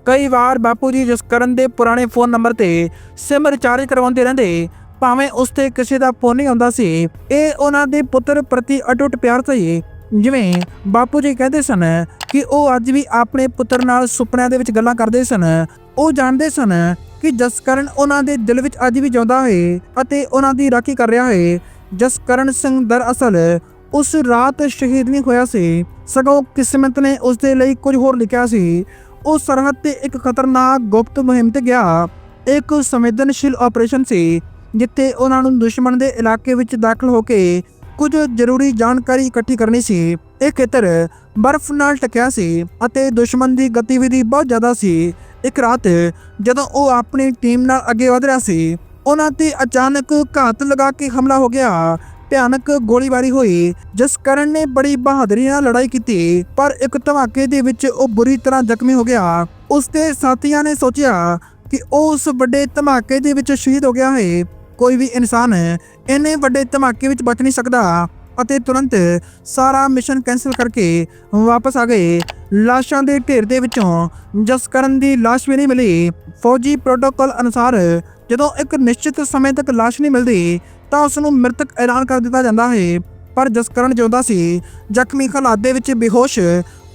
ਕਈ ਵਾਰ ਬਾਪੂ ਜੀ ਜਸਕਰਨ ਦੇ ਪੁਰਾਣੇ ਫੋਨ ਨੰਬਰ ਤੇ ਸਿਮ ਰਿਚਾਰਜ ਕਰਵਾਉਂਦੇ ਰਹਿੰਦੇ ਭਾਵੇਂ ਉਸ ਤੇ ਕਿਸੇ ਦਾ ਫੋਨ ਨਹੀਂ ਆਉਂਦਾ ਸੀ। ਇਹ ਉਹਨਾਂ ਦੇ ਪੁੱਤਰ ਪ੍ਰਤੀ ਅਟੁੱਟ ਪਿਆਰ ਸੀ ਜਿਵੇਂ ਬਾਪੂ ਜੀ ਕਹਿੰਦੇ ਸਨ ਕਿ ਉਹ ਅੱਜ ਵੀ ਆਪਣੇ ਪੁੱਤਰ ਨਾਲ ਸੁਪਨਿਆਂ ਦੇ ਵਿੱਚ ਗੱਲਾਂ ਕਰਦੇ ਸਨ। ਉਹ ਜਾਣਦੇ ਸਨ ਕਿ ਜਸਕਰਨ ਉਹਨਾਂ ਦੇ ਦਿਲ ਵਿੱਚ ਅੱਜ ਵੀ ਜਿਉਂਦਾ ਹੈ ਅਤੇ ਉਹਨਾਂ ਦੀ ਰਾਖੀ ਕਰ ਰਿਹਾ ਹੈ। ਜਸਕਰਨ ਸਿੰਘ ਦਰਅਸਲ ਉਸ ਰਾਤ ਸ਼ਹੀਦ ਨਹੀਂ ਹੋਇਆ ਸੀ। ਸਗੋਂ ਕਿਸਮਤ ਨੇ ਉਸ ਦੇ ਲਈ ਕੁਝ ਹੋਰ ਲਿਖਿਆ ਸੀ। ਉਹ ਸਰਹੱਦ ਤੇ ਇੱਕ ਖਤਰਨਾਕ ਗੁਪਤ ਮੁਹਿੰਮ ਤੇ ਗਿਆ। ਇੱਕ ਸੰਵੇਦਨਸ਼ੀਲ ਆਪਰੇਸ਼ਨ ਸੀ, ਜਿੱਥੇ ਉਹਨਾਂ ਨੂੰ ਦੁਸ਼ਮਣ ਦੇ ਇਲਾਕੇ ਵਿੱਚ ਦਾਖਲ ਹੋ ਕੇ ਕੁਝ ਜ਼ਰੂਰੀ ਜਾਣਕਾਰੀ ਇਕੱਠੀ ਕਰਨੀ ਸੀ। ਇਹ ਖੇਤਰ ਬਰਫ਼ ਨਾਲ ਟਕਿਆ ਸੀ ਅਤੇ ਦੁਸ਼ਮਣ ਦੀ ਗਤੀਵਿਧੀ ਬਹੁਤ ਜ਼ਿਆਦਾ ਸੀ। ਇੱਕ ਰਾਤ ਜਦੋਂ ਉਹ ਆਪਣੀ ਟੀਮ ਨਾਲ ਅੱਗੇ ਵਧ ਰਿਹਾ ਸੀ, ਉਹਨਾਂ ਤੇ ਅਚਾਨਕ ਘਾਤ ਲਗਾ ਕੇ ਹਮਲਾ ਹੋ ਗਿਆ। ਭਿਆਨਕ ਗੋਲੀਬਾਰੀ ਹੋਈ, ਜਿਸ ਕਰਨ ਨੇ ਬੜੀ ਬਹਾਦਰੀ ਨਾਲ ਲੜਾਈ ਕੀਤੀ, ਪਰ ਇੱਕ ਧਮਾਕੇ ਦੇ ਵਿੱਚ ਉਹ ਬੁਰੀ ਤਰ੍ਹਾਂ ਜ਼ਖਮੀ ਹੋ ਗਿਆ। ਉਸ ਦੇ ਸਾਥੀਆਂ ਨੇ ਸੋਚਿਆ ਕਿ ਉਹ ਉਸ ਵੱਡੇ ਧਮਾਕੇ ਦੇ ਵਿੱਚ ਸ਼ਹੀਦ ਹੋ ਗਿਆ ਹੈ। ਕੋਈ ਵੀ ਇਨਸਾਨ ਇੰਨੇ ਵੱਡੇ ਧਮਾਕੇ ਵਿੱਚ ਬਚ ਨਹੀਂ ਸਕਦਾ ਅਤੇ ਤੁਰੰਤ ਸਾਰਾ ਮਿਸ਼ਨ ਕੈਨਸਲ ਕਰਕੇ ਵਾਪਸ ਆ ਗਏ। ਲਾਸ਼ਾਂ ਦੇ ਢੇਰ ਦੇ ਵਿੱਚੋਂ ਜਸਕਰਨ ਦੀ ਲਾਸ਼ ਵੀ ਨਹੀਂ ਮਿਲੀ। ਫੌਜੀ ਪ੍ਰੋਟੋਕਾਲ ਅਨੁਸਾਰ ਜਦੋਂ ਇੱਕ ਨਿਸ਼ਚਿਤ ਸਮੇਂ ਤੱਕ ਲਾਸ਼ ਨਹੀਂ ਮਿਲਦੀ, ਤਾਂ ਉਸ ਨੂੰ ਮ੍ਰਿਤਕ ਐਲਾਨ ਕਰ ਦਿੱਤਾ ਜਾਂਦਾ ਹੈ। ਪਰ ਜਸਕਰਨ ਜਿਉਂਦਾ ਸੀ, ਜ਼ਖਮੀ ਹਾਲਾਤ ਦੇ ਵਿੱਚ ਬੇਹੋਸ਼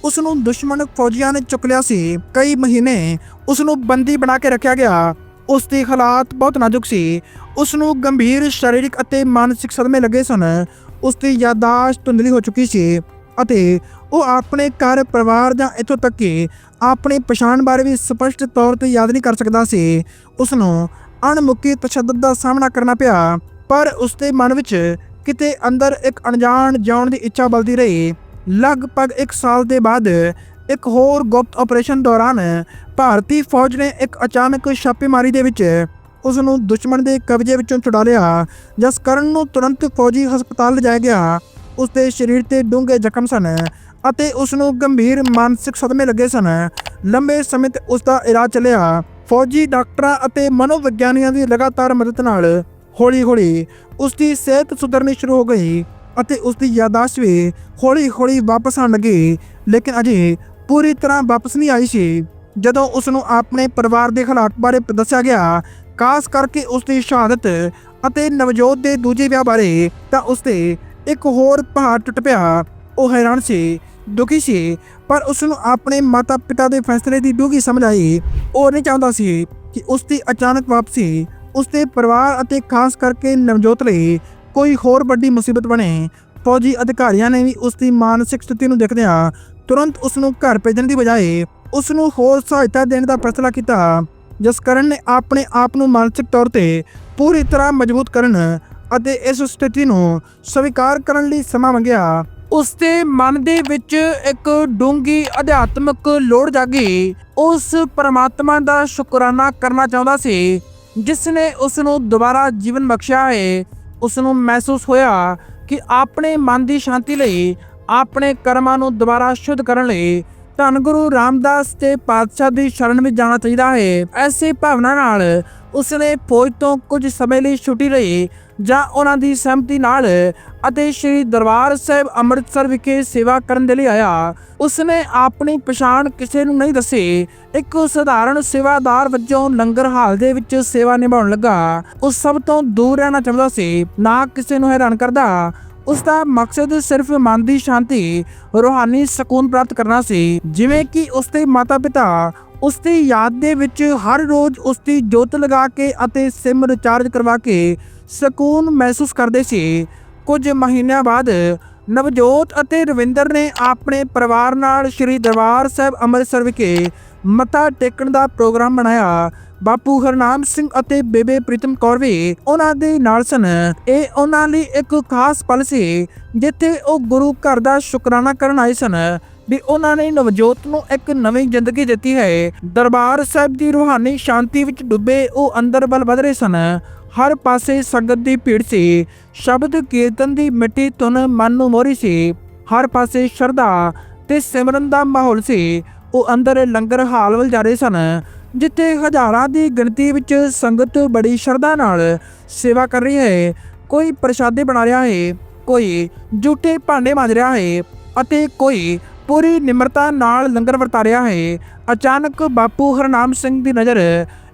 ਉਸ ਨੂੰ ਦੁਸ਼ਮਣ ਫੌਜੀਆਂ ਨੇ ਚੁੱਕ ਲਿਆ ਸੀ। ਕਈ ਮਹੀਨੇ ਉਸ ਨੂੰ ਬੰਦੀ ਬਣਾ ਕੇ ਰੱਖਿਆ ਗਿਆ। ਉਸ ਦੇ ਹਾਲਾਤ ਬਹੁਤ ਨਾਜ਼ੁਕ ਸੀ। ਉਸ ਨੂੰ ਗੰਭੀਰ ਸਰੀਰਕ ਅਤੇ ਮਾਨਸਿਕ ਸਦਮੇ ਲੱਗੇ ਸਨ। ਉਸ ਦੀ ਯਾਦਾਸ਼ਤ ਧੁੰਦਲੀ ਹੋ ਚੁੱਕੀ ਸੀ ਅਤੇ ਉਹ ਆਪਣੇ ਘਰ, ਪਰਿਵਾਰ ਜਾਂ ਇੱਥੋਂ ਤੱਕ ਕਿ ਆਪਣੀ ਪਛਾਣ ਬਾਰੇ ਵੀ ਸਪਸ਼ਟ ਤੌਰ ਤੇ ਯਾਦ ਨਹੀਂ ਕਰ ਸਕਦਾ ਸੀ। ਉਸ ਨੂੰ ਅਣਮੁੱਕੀ ਤਸ਼ੱਦਦ ਦਾ ਸਾਹਮਣਾ ਕਰਨਾ ਪਿਆ, ਪਰ ਉਸ ਦੇ ਮਨ ਵਿੱਚ ਕਿਤੇ ਅੰਦਰ ਇੱਕ ਅਣਜਾਣ ਜਾਣ ਦੀ ਇੱਛਾ ਬਲਦੀ ਰਹੀ। ਲਗਭਗ 1 ਸਾਲ ਦੇ ਬਾਅਦ ਇੱਕ ਹੋਰ ਗੁਪਤ ਆਪਰੇਸ਼ਨ ਦੌਰਾਨ ਭਾਰਤੀ ਫੌਜ ਨੇ ਇੱਕ ਅਚਾਨਕ ਛਾਪੇਮਾਰੀ ਦੇ ਵਿੱਚ ਉਸ ਨੂੰ ਦੁਸ਼ਮਣ ਦੇ ਕਬਜ਼ੇ ਵਿੱਚੋਂ ਛੁਡਾ ਲਿਆ, ਜਿਸ ਕਰਨ ਨੂੰ ਤੁਰੰਤ ਫੌਜੀ ਹਸਪਤਾਲ ਲਿਜਾਇਆ ਗਿਆ। ਉਸ ਦੇ ਸਰੀਰ ਤੇ ਡੂੰਘੇ ਜ਼ਖਮ ਸਨ ਅਤੇ ਉਸ ਨੂੰ ਗੰਭੀਰ ਮਾਨਸਿਕ ਸਦਮੇ ਲੱਗੇ ਸਨ। ਲੰਬੇ ਸਮੇਂ ਤੱਕ ਉਸ ਦਾ ਇਲਾਜ ਚੱਲਿਆ। ਫੌਜੀ ਡਾਕਟਰਾਂ ਅਤੇ ਮਨੋਵਿਗਿਆਨੀਆਂ ਦੀ ਲਗਾਤਾਰ ਮਦਦ ਨਾਲ ਹੌਲੀ-ਹੌਲੀ ਉਸ ਦੀ ਸਿਹਤ ਸੁਧਰਨੀ ਸ਼ੁਰੂ ਹੋ ਗਈ ਅਤੇ ਉਸ ਦੀ ਯਾਦਾਸ਼ਤ ਵੀ ਹੌਲੀ-ਹੌਲੀ ਵਾਪਸ ਆਉਣ ਲੱਗੀ। ਲੇਕਿਨ ਅਜੇ ਪੂਰੀ ਤਰ੍ਹਾਂ ਵਾਪਸ ਨਹੀਂ ਆਈ ਸੀ। ਜਦੋਂ ਉਸ ਨੂੰ ਆਪਣੇ ਪਰਿਵਾਰ ਦੇ ਹਾਲਾਤ ਬਾਰੇ ਦੱਸਿਆ ਗਿਆ, ਖਾਸ ਕਰਕੇ ਉਸ ਦੀ ਸ਼ਹਾਦਤ ਅਤੇ ਨਵਜੋਤ ਦੇ ਦੂਜੇ ਵਿਆਹ ਬਾਰੇ, ਤਾਂ ਉਸ ਤੇ ਇੱਕ ਹੋਰ ਪਹਾੜ ਟੁੱਟ ਪਿਆ। ਉਹ ਹੈਰਾਨ ਸੀ, ਦੁਖੀ ਸੀ, ਪਰ ਉਸ ਨੂੰ ਆਪਣੇ ਮਾਤਾ-ਪਿਤਾ ਦੇ ਫੈਸਲੇ ਦੀ ਡੂੰਘੀ ਸਮਝ ਆਈ। ਉਹ ਨਹੀਂ ਚਾਹੁੰਦਾ ਸੀ ਕਿ ਉਸ ਦੀ ਅਚਾਨਕ ਵਾਪਸੀ ਉਸ ਦੇ ਪਰਿਵਾਰ ਅਤੇ ਖਾਸ ਕਰਕੇ ਨਵਜੋਤ ਲਈ ਕੋਈ ਹੋਰ ਵੱਡੀ ਮੁਸੀਬਤ ਬਣੇ। ਫੌਜੀ ਅਧਿਕਾਰੀਆਂ ਨੇ ਵੀ ਉਸ ਦੀ ਮਾਨਸਿਕ ਸਥਿਤੀ ਨੂੰ ਦੇਖਦਿਆਂ ਤੁਰੰਤ ਉਸ ਨੂੰ ਘਰ ਭੇਜਣ ਦੀ ਬਜਾਏ ਉਸ ਨੂੰ ਹੋਰ ਸਹਾਇਤਾ ਦੇਣ ਦਾ ਫੈਸਲਾ ਕੀਤਾ, ਜਿਸ ਨੇ ਆਪਣੇ ਆਪ ਨੂੰ ਮਾਨਸਿਕ ਤੌਰ ਤੇ ਪੂਰੀ ਤਰ੍ਹਾਂ ਮਜ਼ਬੂਤ ਕਰਨ ਅਤੇ ਇਸ ਸਥਿਤੀ ਨੂੰ ਸਵੀਕਾਰ ਕਰਨ ਲਈ ਸਮਾਂ ਮੰਗਿਆ। ਉਸ ਦੇ ਮਨ ਦੇ ਵਿੱਚ ਇੱਕ ਡੂੰਗੀ ਅਧਿਆਤਮਕ ਲੋੜ ਜਾਗੀ। ਉਸ ਪਰਮਾਤਮਾ ਦਾ ਸ਼ੁਕਰਾਨਾ ਕਰਨਾ ਚਾਹੁੰਦਾ ਸੀ, ਜਿਸ ਨੇ ਉਸ ਨੂੰ ਦੁਬਾਰਾ ਜੀਵਨ ਬਖਸ਼ਿਆ ਹੈ। ਉਸ ਨੂੰ ਮਹਿਸੂਸ ਹੋਇਆ ਕਿ ਆਪਣੇ ਮਨ ਦੀ ਸ਼ਾਂਤੀ ਲਈ ਆਪਣੇ ਕਰਮਾਂ ਨੂੰ ਦੁਬਾਰਾ ਸ਼ੁੱਧ ਕਰਨ ਲਈ ਧੰਨ ਗੁਰੂ ਰਾਮਦਾਸ ਤੇ ਪਾਤਸ਼ਾਹ ਦੀ ਸ਼ਰਨ ਵਿੱਚ ਜਾਣਾ ਚਾਹੀਦਾ ਹੈ। ਐਸੀ ਭਾਵਨਾ ਨਾਲ ਉਸਨੇ ਫੌਜ ਤੋਂ ਕੁਝ ਸਮੇਂ ਲਈ ਛੁੱਟੀ ਲਈ ਜਾਂ ਉਹਨਾਂ ਦੀ ਸਹਿਮਤੀ ਨਾਲ ਅਤੇ ਸ੍ਰੀ ਦਰਬਾਰ ਸਾਹਿਬ ਅੰਮ੍ਰਿਤਸਰ ਵਿਖੇ ਸੇਵਾ ਕਰਨ ਦੇ ਲਈ ਆਇਆ। ਉਸਨੇ ਆਪਣੀ ਪਛਾਣ ਕਿਸੇ ਨੂੰ ਨਹੀਂ ਦੱਸੀ। ਇੱਕ ਸਧਾਰਨ ਸੇਵਾਦਾਰ ਵਜੋਂ ਲੰਗਰ ਹਾਲ ਦੇ ਵਿੱਚ ਸੇਵਾ ਨਿਭਾਉਣ ਲੱਗਾ। ਉਹ ਸਭ ਤੋਂ ਦੂਰ ਰਹਿਣਾ ਚਾਹੁੰਦਾ ਸੀ। ਨਾ ਕਿਸੇ ਨੂੰ ਹੈਰਾਨ ਕਰਦਾ ਉਸ ਦਾ ਮਕਸਦ ਸਿਰਫ ਮਨ ਦੀ ਸ਼ਾਂਤੀ, ਰੂਹਾਨੀ ਸਕੂਨ ਪ੍ਰਾਪਤ ਕਰਨਾ ਸੀ, ਜਿਵੇਂ ਕਿ ਉਸ ਦੇ ਮਾਤਾ-ਪਿਤਾ ਉਸ ਦੀ ਯਾਦ ਦੇ ਵਿੱਚ ਹਰ ਰੋਜ਼ ਉਸ ਦੀ ਜੋਤ ਲਗਾ ਕੇ ਅਤੇ ਸਿਮ ਰਿਚਾਰਜ ਕਰਵਾ ਕੇ ਸਕੂਨ ਮਹਿਸੂਸ ਕਰਦੇ ਸੀ। ਕੁਝ ਮਹੀਨਿਆਂ ਬਾਅਦ ਨਵਜੋਤ ਅਤੇ ਰਵਿੰਦਰ ਨੇ ਆਪਣੇ ਪਰਿਵਾਰ ਨਾਲ ਸ੍ਰੀ ਦਰਬਾਰ ਸਾਹਿਬ ਅੰਮ੍ਰਿਤਸਰ ਵਿਖੇ ਮੱਥਾ ਟੇਕਣ ਦਾ ਪ੍ਰੋਗਰਾਮ ਬਣਾਇਆ ਬਾਪੂ ਹਰਨਾਮ ਸਿੰਘ ਅਤੇ ਬੇਬੇ ਪ੍ਰੀਤਮ ਕੌਰ ਵੀ ਉਹਨਾਂ ਦੇ ਨਾਲ ਸਨ। ਇਹ ਉਹਨਾਂ ਲਈ ਇੱਕ ਖਾਸ ਪਲ ਸੀ, ਜਿੱਥੇ ਉਹ ਗੁਰੂ ਘਰ ਦਾ ਸ਼ੁਕਰਾਨਾ ਕਰਨ ਆਏ ਸਨ ਵੀ ਉਹਨਾਂ ਨੇ ਨਵਜੋਤ ਨੂੰ ਇੱਕ ਨਵੀਂ ਜ਼ਿੰਦਗੀ ਦਿੱਤੀ ਹੈ। ਦਰਬਾਰ ਸਾਹਿਬ ਦੀ ਰੂਹਾਨੀ ਸ਼ਾਂਤੀ ਵਿੱਚ ਡੁੱਬੇ ਉਹ ਅੰਦਰ ਵੱਲ ਵਧ ਰਹੇ ਸਨ। ਹਰ ਪਾਸੇ ਸੰਗਤ ਦੀ ਭੀੜ ਸੀ, ਸ਼ਬਦ ਕੀਰਤਨ ਦੀ ਮਿੱਟੀ ਧੁਨ ਮਨ ਨੂੰ ਮੋਰੀ ਸੀ। ਹਰ ਪਾਸੇ ਸ਼ਰਧਾ ਤੇ ਸਿਮਰਨ ਦਾ ਮਾਹੌਲ ਸੀ। ਉਹ ਅੰਦਰ ਲੰਗਰ ਹਾਲ ਵੱਲ ਜਾ ਰਹੇ ਸਨ। ਜਿੱਥੇ ਹਜ਼ਾਰਾਂ ਦੀ ਗਿਣਤੀ ਵਿੱਚ ਸੰਗਤ ਬੜੀ ਸ਼ਰਧਾ ਨਾਲ ਸੇਵਾ ਕਰ ਰਹੀ ਹੈ। ਕੋਈ ਪ੍ਰਸ਼ਾਦੇ ਬਣਾ ਰਿਹਾ ਹੈ, ਕੋਈ ਜੂਠੇ ਭਾਂਡੇ ਮਾਂਜ ਰਿਹਾ ਹੈ ਅਤੇ ਕੋਈ ਪੂਰੀ ਨਿਮਰਤਾ ਨਾਲ ਲੰਗਰ ਵਰਤਾ ਰਿਹਾ ਹੈ। ਅਚਾਨਕ ਬਾਪੂ ਹਰਨਾਮ ਸਿੰਘ ਦੀ ਨਜ਼ਰ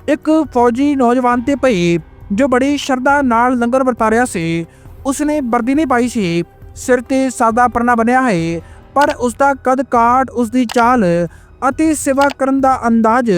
ਇੱਕ ਫੌਜੀ ਨੌਜਵਾਨ ਤੇ ਪਈ, ਜੋ ਬੜੀ ਸ਼ਰਧਾ ਨਾਲ ਲੰਗਰ ਵਰਤਾ ਰਿਹਾ ਸੀ। ਉਸਨੇ ਵਰਦੀ ਨਹੀਂ ਪਾਈ ਸੀ, ਸਿਰ ਤੇ ਸਾਦਾ ਪਰਨਾ ਬੰਨਿਆ ਹੈ, ਪਰ ਉਸ ਦਾ ਕਦ ਕਾਟ ਉਸ ਦੀ ਚਾਲ ਅਤੇ ਸੇਵਾ ਕਰਨ ਦਾ ਅੰਦਾਜ਼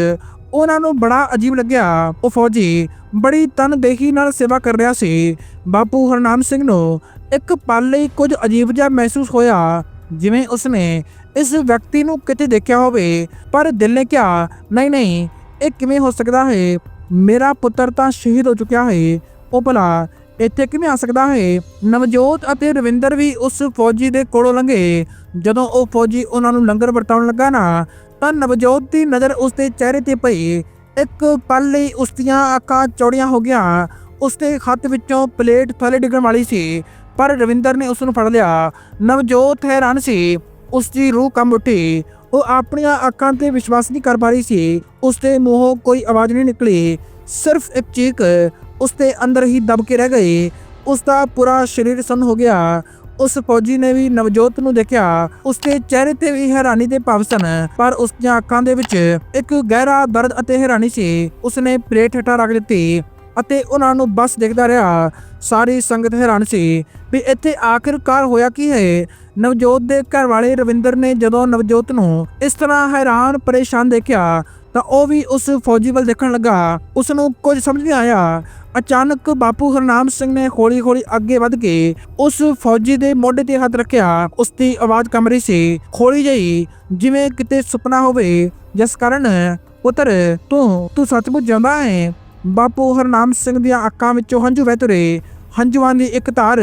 ਉਹਨਾਂ ਨੂੰ ਬੜਾ ਅਜੀਬ ਲੱਗਿਆ। ਉਹ ਫੌਜੀ ਬੜੀ ਤਨਦੇਹੀ ਨਾਲ ਸੇਵਾ ਕਰ ਰਿਹਾ ਸੀ। ਬਾਪੂ ਹਰਨਾਮ ਸਿੰਘ ਨੂੰ ਇੱਕ ਪਲ ਲਈ ਕੁਝ ਅਜੀਬ ਜਿਹਾ ਮਹਿਸੂਸ ਹੋਇਆ, ਜਿਵੇਂ ਉਸਨੇ ਇਸ ਵਿਅਕਤੀ ਨੂੰ ਕਿਤੇ ਦੇਖਿਆ ਹੋਵੇ, ਪਰ ਦਿਲ ਨੇ ਕਿਹਾ, ਨਹੀਂ ਨਹੀਂ, ਇਹ ਕਿਵੇਂ ਹੋ ਸਕਦਾ ਹੈ? ਮੇਰਾ ਪੁੱਤਰ ਤਾਂ ਸ਼ਹੀਦ ਹੋ ਚੁੱਕਿਆ ਹੈ। ਉਹ ਭਲਾ ਇੱਥੇ ਕਿਵੇਂ ਆ ਸਕਦਾ ਹੈ? ਨਵਜੋਤ ਅਤੇ ਰਵਿੰਦਰ ਵੀ ਉਸ ਫੌਜੀ ਦੇ ਕੋਲੋਂ ਲੰਘੇ। ਜਦੋਂ ਉਹ ਫੌਜੀ ਉਹਨਾਂ ਨੂੰ ਲੰਗਰ ਵਰਤਾਉਣ ਲੱਗਾ ਨਾ ਤਾਂ ਨਵਜੋਤ ਦੀ ਨਜ਼ਰ ਉਸ ਚਿਹਰੇ ਤੇ ਪਈ। ਇੱਕ ਪਲ ਲਈ ਉਸ ਦੀਆਂ ਅੱਖਾਂ ਚੌੜੀਆਂ ਹੋ ਗਿਆ ਉਸ ਹੱਥ ਵਿੱਚੋਂ ਪਲੇਟ ਥੱਲੇ ਡਿੱਗਣ ਵਾਲੀ ਸੀ, ਪਰ ਰਵਿੰਦਰ ਨੇ ਉਸ ਨੂੰ ਫੜ ਲਿਆ। ਨਵਜੋਤ ਹੈਰਾਨ ਸੀ। ਉਸ ਦੀ ਰੂਹ ਕੰਬ ਉੱਠੀ। ਉਹ ਆਪਣੀਆਂ ਅੱਖਾਂ ਤੇ ਵਿਸ਼ਵਾਸ ਨਹੀਂ ਕਰ ਪਾ ਰਹੀ ਸੀ। ਉਸ ਦੇ ਮੂੰਹੋਂ ਕੋਈ ਆਵਾਜ਼ ਨਹੀਂ ਨਿਕਲੀ। ਸਿਰਫ ਇੱਕ ਚੀਕ ਉਸ ਦੇ ਅੰਦਰ ਹੀ ਦਬ ਕੇ ਰਹਿ ਗਈ। ਉਸ ਦਾ ਪੂਰਾ ਸਰੀਰ ਸਨ ਹੋ ਗਿਆ। ਉਸ ਫੌਜੀ ਨੇ ਵੀ ਨਵਜੋਤ ਨੂੰ ਦੇਖਿਆ। ਉਸ ਦੇ ਚਿਹਰੇ ਤੇ ਵੀ ਹੈਰਾਨੀ ਦੇ ਭਾਵ ਸਨ, ਪਰ ਉਸ ਦੀਆਂ ਅੱਖਾਂ ਦੇ ਵਿੱਚ ਇੱਕ ਗਹਿਰਾ ਦਰਦ ਅਤੇ ਹੈਰਾਨੀ ਸੀ। ਉਸਨੇ ਪਲੇਟ ਹਟਾ ਰੱਖ ਦਿੱਤੀ ਅਤੇ ਉਹਨਾਂ ਨੂੰ ਬਸ ਦੇਖਦਾ ਰਿਹਾ। ਸਾਰੀ ਸੰਗਤ ਹੈਰਾਨ ਸੀ ਵੀ ਇੱਥੇ ਆਖਿਰਕਾਰ ਹੋਇਆ ਕੀ ਹੈ? ਨਵਜੋਤ ਦੇ ਘਰ ਵਾਲੇ ਰਵਿੰਦਰ ਨੇ ਜਦੋਂ ਨਵਜੋਤ ਨੂੰ ਇਸ ਤਰ੍ਹਾਂ ਹੈਰਾਨ ਪਰੇਸ਼ਾਨ ਦੇਖਿਆ ਤਾਂ ਉਹ ਵੀ ਉਸ ਫੌਜੀ ਵੱਲ ਦੇਖਣ ਲੱਗਾ। ਉਸ ਨੂੰ ਕੁਝ ਸਮਝ ਨਹੀਂ ਆਇਆ। ਅਚਾਨਕ ਬਾਪੂ ਹਰਨਾਮ ਸਿੰਘ ਨੇ ਹੌਲੀ-ਹੌਲੀ ਅੱਗੇ ਵੱਧ ਕੇ ਉਸ ਫੌਜੀ ਦੇ ਮੋਢੇ ਤੇ ਹੱਥ ਰੱਖਿਆ। ਉਸ ਦੀ ਆਵਾਜ਼ ਕੰਬ ਰਹੀ ਸੀ। ਹੌਲੀ ਜਿਹੀ, ਜਿਵੇਂ ਕਿਤੇ ਸੁਪਨਾ ਹੋਵੇ, ਜਿਸ ਕਾਰਨ, ਪੁੱਤਰ, ਤੂੰ ਤੂੰ ਸੱਚਮੁੱਚ ਜਾਂਦਾ ਹੈ? ਬਾਪੂ ਹਰਨਾਮ ਸਿੰਘ ਦੀਆਂ ਅੱਖਾਂ ਵਿੱਚੋਂ ਹੰਝੂ ਵਹਿ ਤੁਰੇ। ਹੰਝੂਆਂ ਦੀ ਇੱਕ ਧਾਰ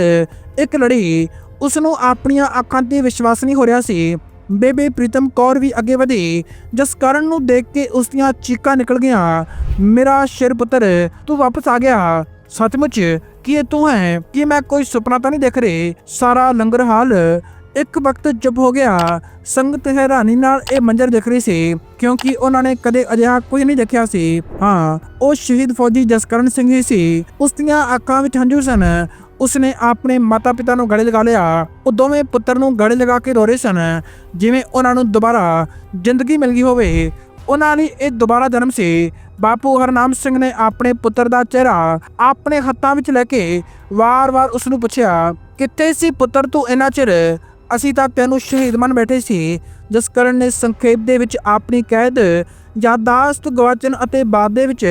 ਇੱਕ ਲੜੀ, ਉਸ ਨੂੰ ਆਪਣੀਆਂ ਅੱਖਾਂ ਤੇ ਵਿਸ਼ਵਾਸ ਨਹੀਂ ਹੋ ਰਿਹਾ ਸੀ। ਬੇਬੇ ਪ੍ਰੀਤਮ ਕੌਰ ਵੀ ਅੱਗੇ ਵਧੀ, ਜਿਸ ਕਾਰਨ ਨੂੰ ਦੇਖ ਕੇ ਉਸ ਦੀਆਂ ਚੀਕਾਂ ਨਿਕਲ ਗਈਆਂ। ਮੇਰਾ ਸ਼ੇਰ ਪੁੱਤਰ, ਤੂੰ ਵਾਪਸ ਆ ਗਿਆ। ਸੱਚਮੁੱਚ, ਕੀ ਇਹ ਤੂੰ ਹੈ? ਕਿ ਮੈਂ ਕੋਈ ਸੁਪਨਾ ਤਾਂ ਨਹੀਂ ਦੇਖ ਰਹੀ? ਸਾਰਾ ਲੰਗਰ ਹਾਲ ਇੱਕ ਵਕਤ ਚੁੱਪ ਹੋ ਗਿਆ। ਸੰਗਤ ਹੈਰਾਨੀ ਨਾਲ ਇਹ ਮੰਜ਼ਰ ਦੇਖ ਰਹੀ ਸੀ, ਕਿਉਂਕਿ ਉਹਨਾਂ ਨੇ ਕਦੇ ਅਜਿਹਾ ਕੁਝ ਨਹੀਂ ਦੇਖਿਆ ਸੀ। ਹਾਂ, ਉਹ ਸ਼ਹੀਦ ਫੌਜੀ ਜਸਕਰਨ ਸਿੰਘ ਹੀ ਸੀ। ਉਸ ਦੀਆਂ ਅੱਖਾਂ ਵਿੱਚ ਹੰਝੂ ਸਨ। ਉਸਨੇ ਆਪਣੇ ਮਾਤਾ-ਪਿਤਾ ਨੂੰ ਗਲੇ ਲਗਾ ਲਿਆ। ਉਹ ਦੋਵੇਂ ਪੁੱਤਰ ਨੂੰ ਗਲੇ ਲਗਾ ਕੇ ਰੋ ਰਹੇ ਸਨ। ਜਿਵੇਂ ਉਹਨਾਂ ਨੂੰ ਦੁਬਾਰਾ ਜ਼ਿੰਦਗੀ ਮਿਲ ਗਈ ਹੋਵੇ। ਉਹਨਾਂ ਲਈ ਇਹ ਦੁਬਾਰਾ ਜਨਮ ਸੀ। ਬਾਪੂ ਹਰਨਾਮ ਸਿੰਘ ਨੇ ਆਪਣੇ ਪੁੱਤਰ ਦਾ ਚਿਹਰਾ ਆਪਣੇ ਹੱਥਾਂ ਵਿੱਚ ਲੈ ਕੇ ਵਾਰ-ਵਾਰ ਉਸ ਨੂੰ ਪੁੱਛਿਆ, ਕਿੱਥੇ ਸੀ ਪੁੱਤਰ ਤੂੰ ਇੰਨਾ ਚਿਰ? ਅਸੀਂ ਤਾਂ ਤੈਨੂੰ ਸ਼ਹੀਦ ਮੰਨ ਬੈਠੇ ਸੀ। ਜਸਕਰਨ ਨੇ ਸੰਖੇਪ ਦੇ ਵਿੱਚ ਆਪਣੀ ਕੈਦ ਯਾਦਾਸ਼ਤ ਗਵਾਚਨ ਅਤੇ ਬਾਅਦ ਦੇ ਵਿੱਚ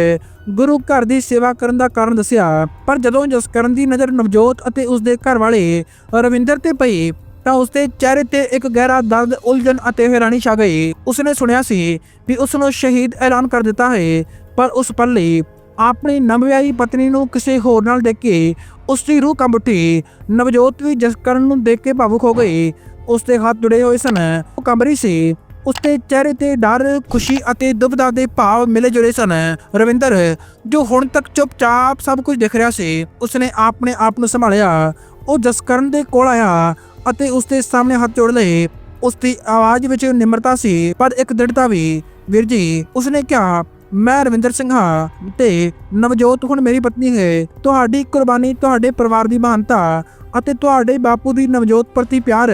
ਗੁਰੂ ਘਰ ਦੀ ਸੇਵਾ ਕਰਨ ਦਾ ਕਾਰਨ ਦੱਸਿਆ। ਪਰ ਜਦੋਂ ਜਸਕਰਨ ਦੀ ਨਜ਼ਰ ਨਵਜੋਤ ਅਤੇ ਉਸ ਦੇ ਘਰ ਵਾਲੇ ਰਵਿੰਦਰ ਤੇ ਪਈ, ਤਾਂ ਉਸ ਦੇ ਚਿਹਰੇ ਤੇ ਇੱਕ ਗਹਿਰਾ ਦਰਦ, ਉਲਝਣ ਅਤੇ ਹੈਰਾਨੀ ਛਾ ਗਈ। ਉਸਨੇ ਸੁਣਿਆ ਸੀ ਵੀ ਉਸ ਨੂੰ ਸ਼ਹੀਦ ਐਲਾਨ ਕਰ ਦਿੱਤਾ ਹੈ, ਪਰ ਉਸ ਪੱਲੇ ਆਪਣੀ ਨਵਵਿਆਹੀ ਪਤਨੀ ਨੂੰ ਕਿਸੇ ਹੋਰ ਨਾਲ ਦੇਖ ਕੇ ਉਸ ਦੀ ਰੂਹ ਕੰਬ ਉੱਠੀ। ਨਵਜੋਤ ਵੀ ਜਸਕਰਨ ਨੂੰ ਦੇਖ ਕੇ ਭਾਵੁਕ ਹੋ ਗਈ। ਉਸ ਦੇ ਹੱਥ ਜੁੜੇ ਹੋਏ ਸਨ। ਉਹ ਕੰਬ ਰਹੀ ਸੀ। ਉਸਦੇ ਚਿਹਰੇ ਤੇ ਡਰ, ਖੁਸ਼ੀ ਅਤੇ ਦੁਬਦਾ ਦੇ ਭਾਵ ਮਿਲੇ ਜੁਲੇ ਸਨ। ਰਵਿੰਦਰ, ਜੋ ਹੁਣ ਤੱਕ ਚੁੱਪਚਾਪ ਸਭ ਕੁਝ ਦੇਖ ਰਿਹਾ ਸੀ, ਉਸਨੇ ਆਪਣੇ ਆਪ ਨੂੰ ਸੰਭਾਲਿਆ। ਉਹ ਜਸਕਰਨ ਦੇ ਕੋਲ ਆਇਆ ਅਤੇ ਉਸ ਸਾਹਮਣੇ ਹੱਥ ਜੋੜ ਲਏ। ਉਸਦੀ ਆਵਾਜ਼ ਵਿੱਚ ਨਿਮਰਤਾ ਸੀ, ਪਰ ਇੱਕ ਦ੍ਰਿੜਤਾ ਵੀ। ਵੀਰ ਜੀ, ਉਸਨੇ ਕਿਹਾ, ਮੈਂ ਰਵਿੰਦਰ ਸਿੰਘ ਹਾਂ ਤੇ ਨਵਜੋਤ ਹੁਣ ਮੇਰੀ ਪਤਨੀ ਹੈ। ਤੁਹਾਡੀ ਕੁਰਬਾਨੀ ਤੁਹਾਡੇ ਪਰਿਵਾਰ ਦੀ ਮਹਾਨਤਾ ਅਤੇ ਤੁਹਾਡੇ ਬਾਪੂ ਦੀ ਨਵਜੋਤ ਪ੍ਰਤੀ ਪਿਆਰ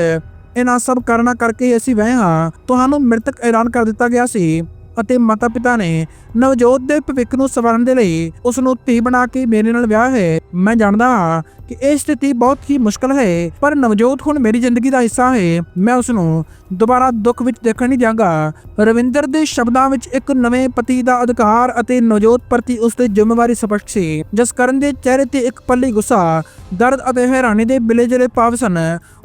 ਇਹਨਾਂ ਸਭ ਕਾਰਨਾਂ ਕਰਕੇ ਅਸੀਂ ਵਹਿ ਹਾਂ। ਤੁਹਾਨੂੰ ਮ੍ਰਿਤਕ ਐਲਾਨ ਕਰ ਦਿੱਤਾ ਗਿਆ ਸੀ ਅਤੇ ਮਾਤਾ ਪਿਤਾ ਨੇ ਨਵਜੋਤ ਦੇ ਭਵਿੱਖ ਨੂੰ ਸਵਾਰਨ ਦੇ ਲਈ ਉਸ ਨੂੰ ਧੀ ਬਣਾ ਕੇ ਮੇਰੇ ਨਾਲ ਵਿਆਹ ਹੈ। ਮੈਂ ਜਾਣਦਾ ਹਾਂ ਕਿ ਇਹ ਸਥਿਤੀ ਬਹੁਤ ਹੀ ਮੁਸ਼ਕਲ ਹੈ, ਪਰ ਨਵਜੋਤ ਹੁਣ ਮੇਰੀ ਜ਼ਿੰਦਗੀ ਦਾ ਹਿੱਸਾ ਹੈ। ਮੈਂ ਉਸ ਨੂੰ ਦੁਬਾਰਾ ਦੁੱਖ ਵਿੱਚ ਦੇਖਣ ਨਹੀਂ ਜਾਵਾਂਗਾ ਰਵਿੰਦਰ ਦੇ ਸ਼ਬਦਾਂ ਵਿੱਚ ਇੱਕ ਨਵੇਂ ਪਤੀ ਦਾ ਅਧਿਕਾਰ ਅਤੇ ਨਵਜੋਤ ਪ੍ਰਤੀ ਉਸ ਦੀ ਜ਼ਿੰਮੇਵਾਰੀ ਸਪਸ਼ਟ ਸੀ, ਜਿਸ ਕਰਨ ਦੇ ਚਿਹਰੇ ਤੇ ਇੱਕ ਪੱਲੀ ਗੁੱਸਾ, ਦਰਦ ਅਤੇ ਹੈਰਾਨੀ ਦੇ ਬਿਲੇ ਜਿਹੜੇ ਭਾਵ ਸਨ।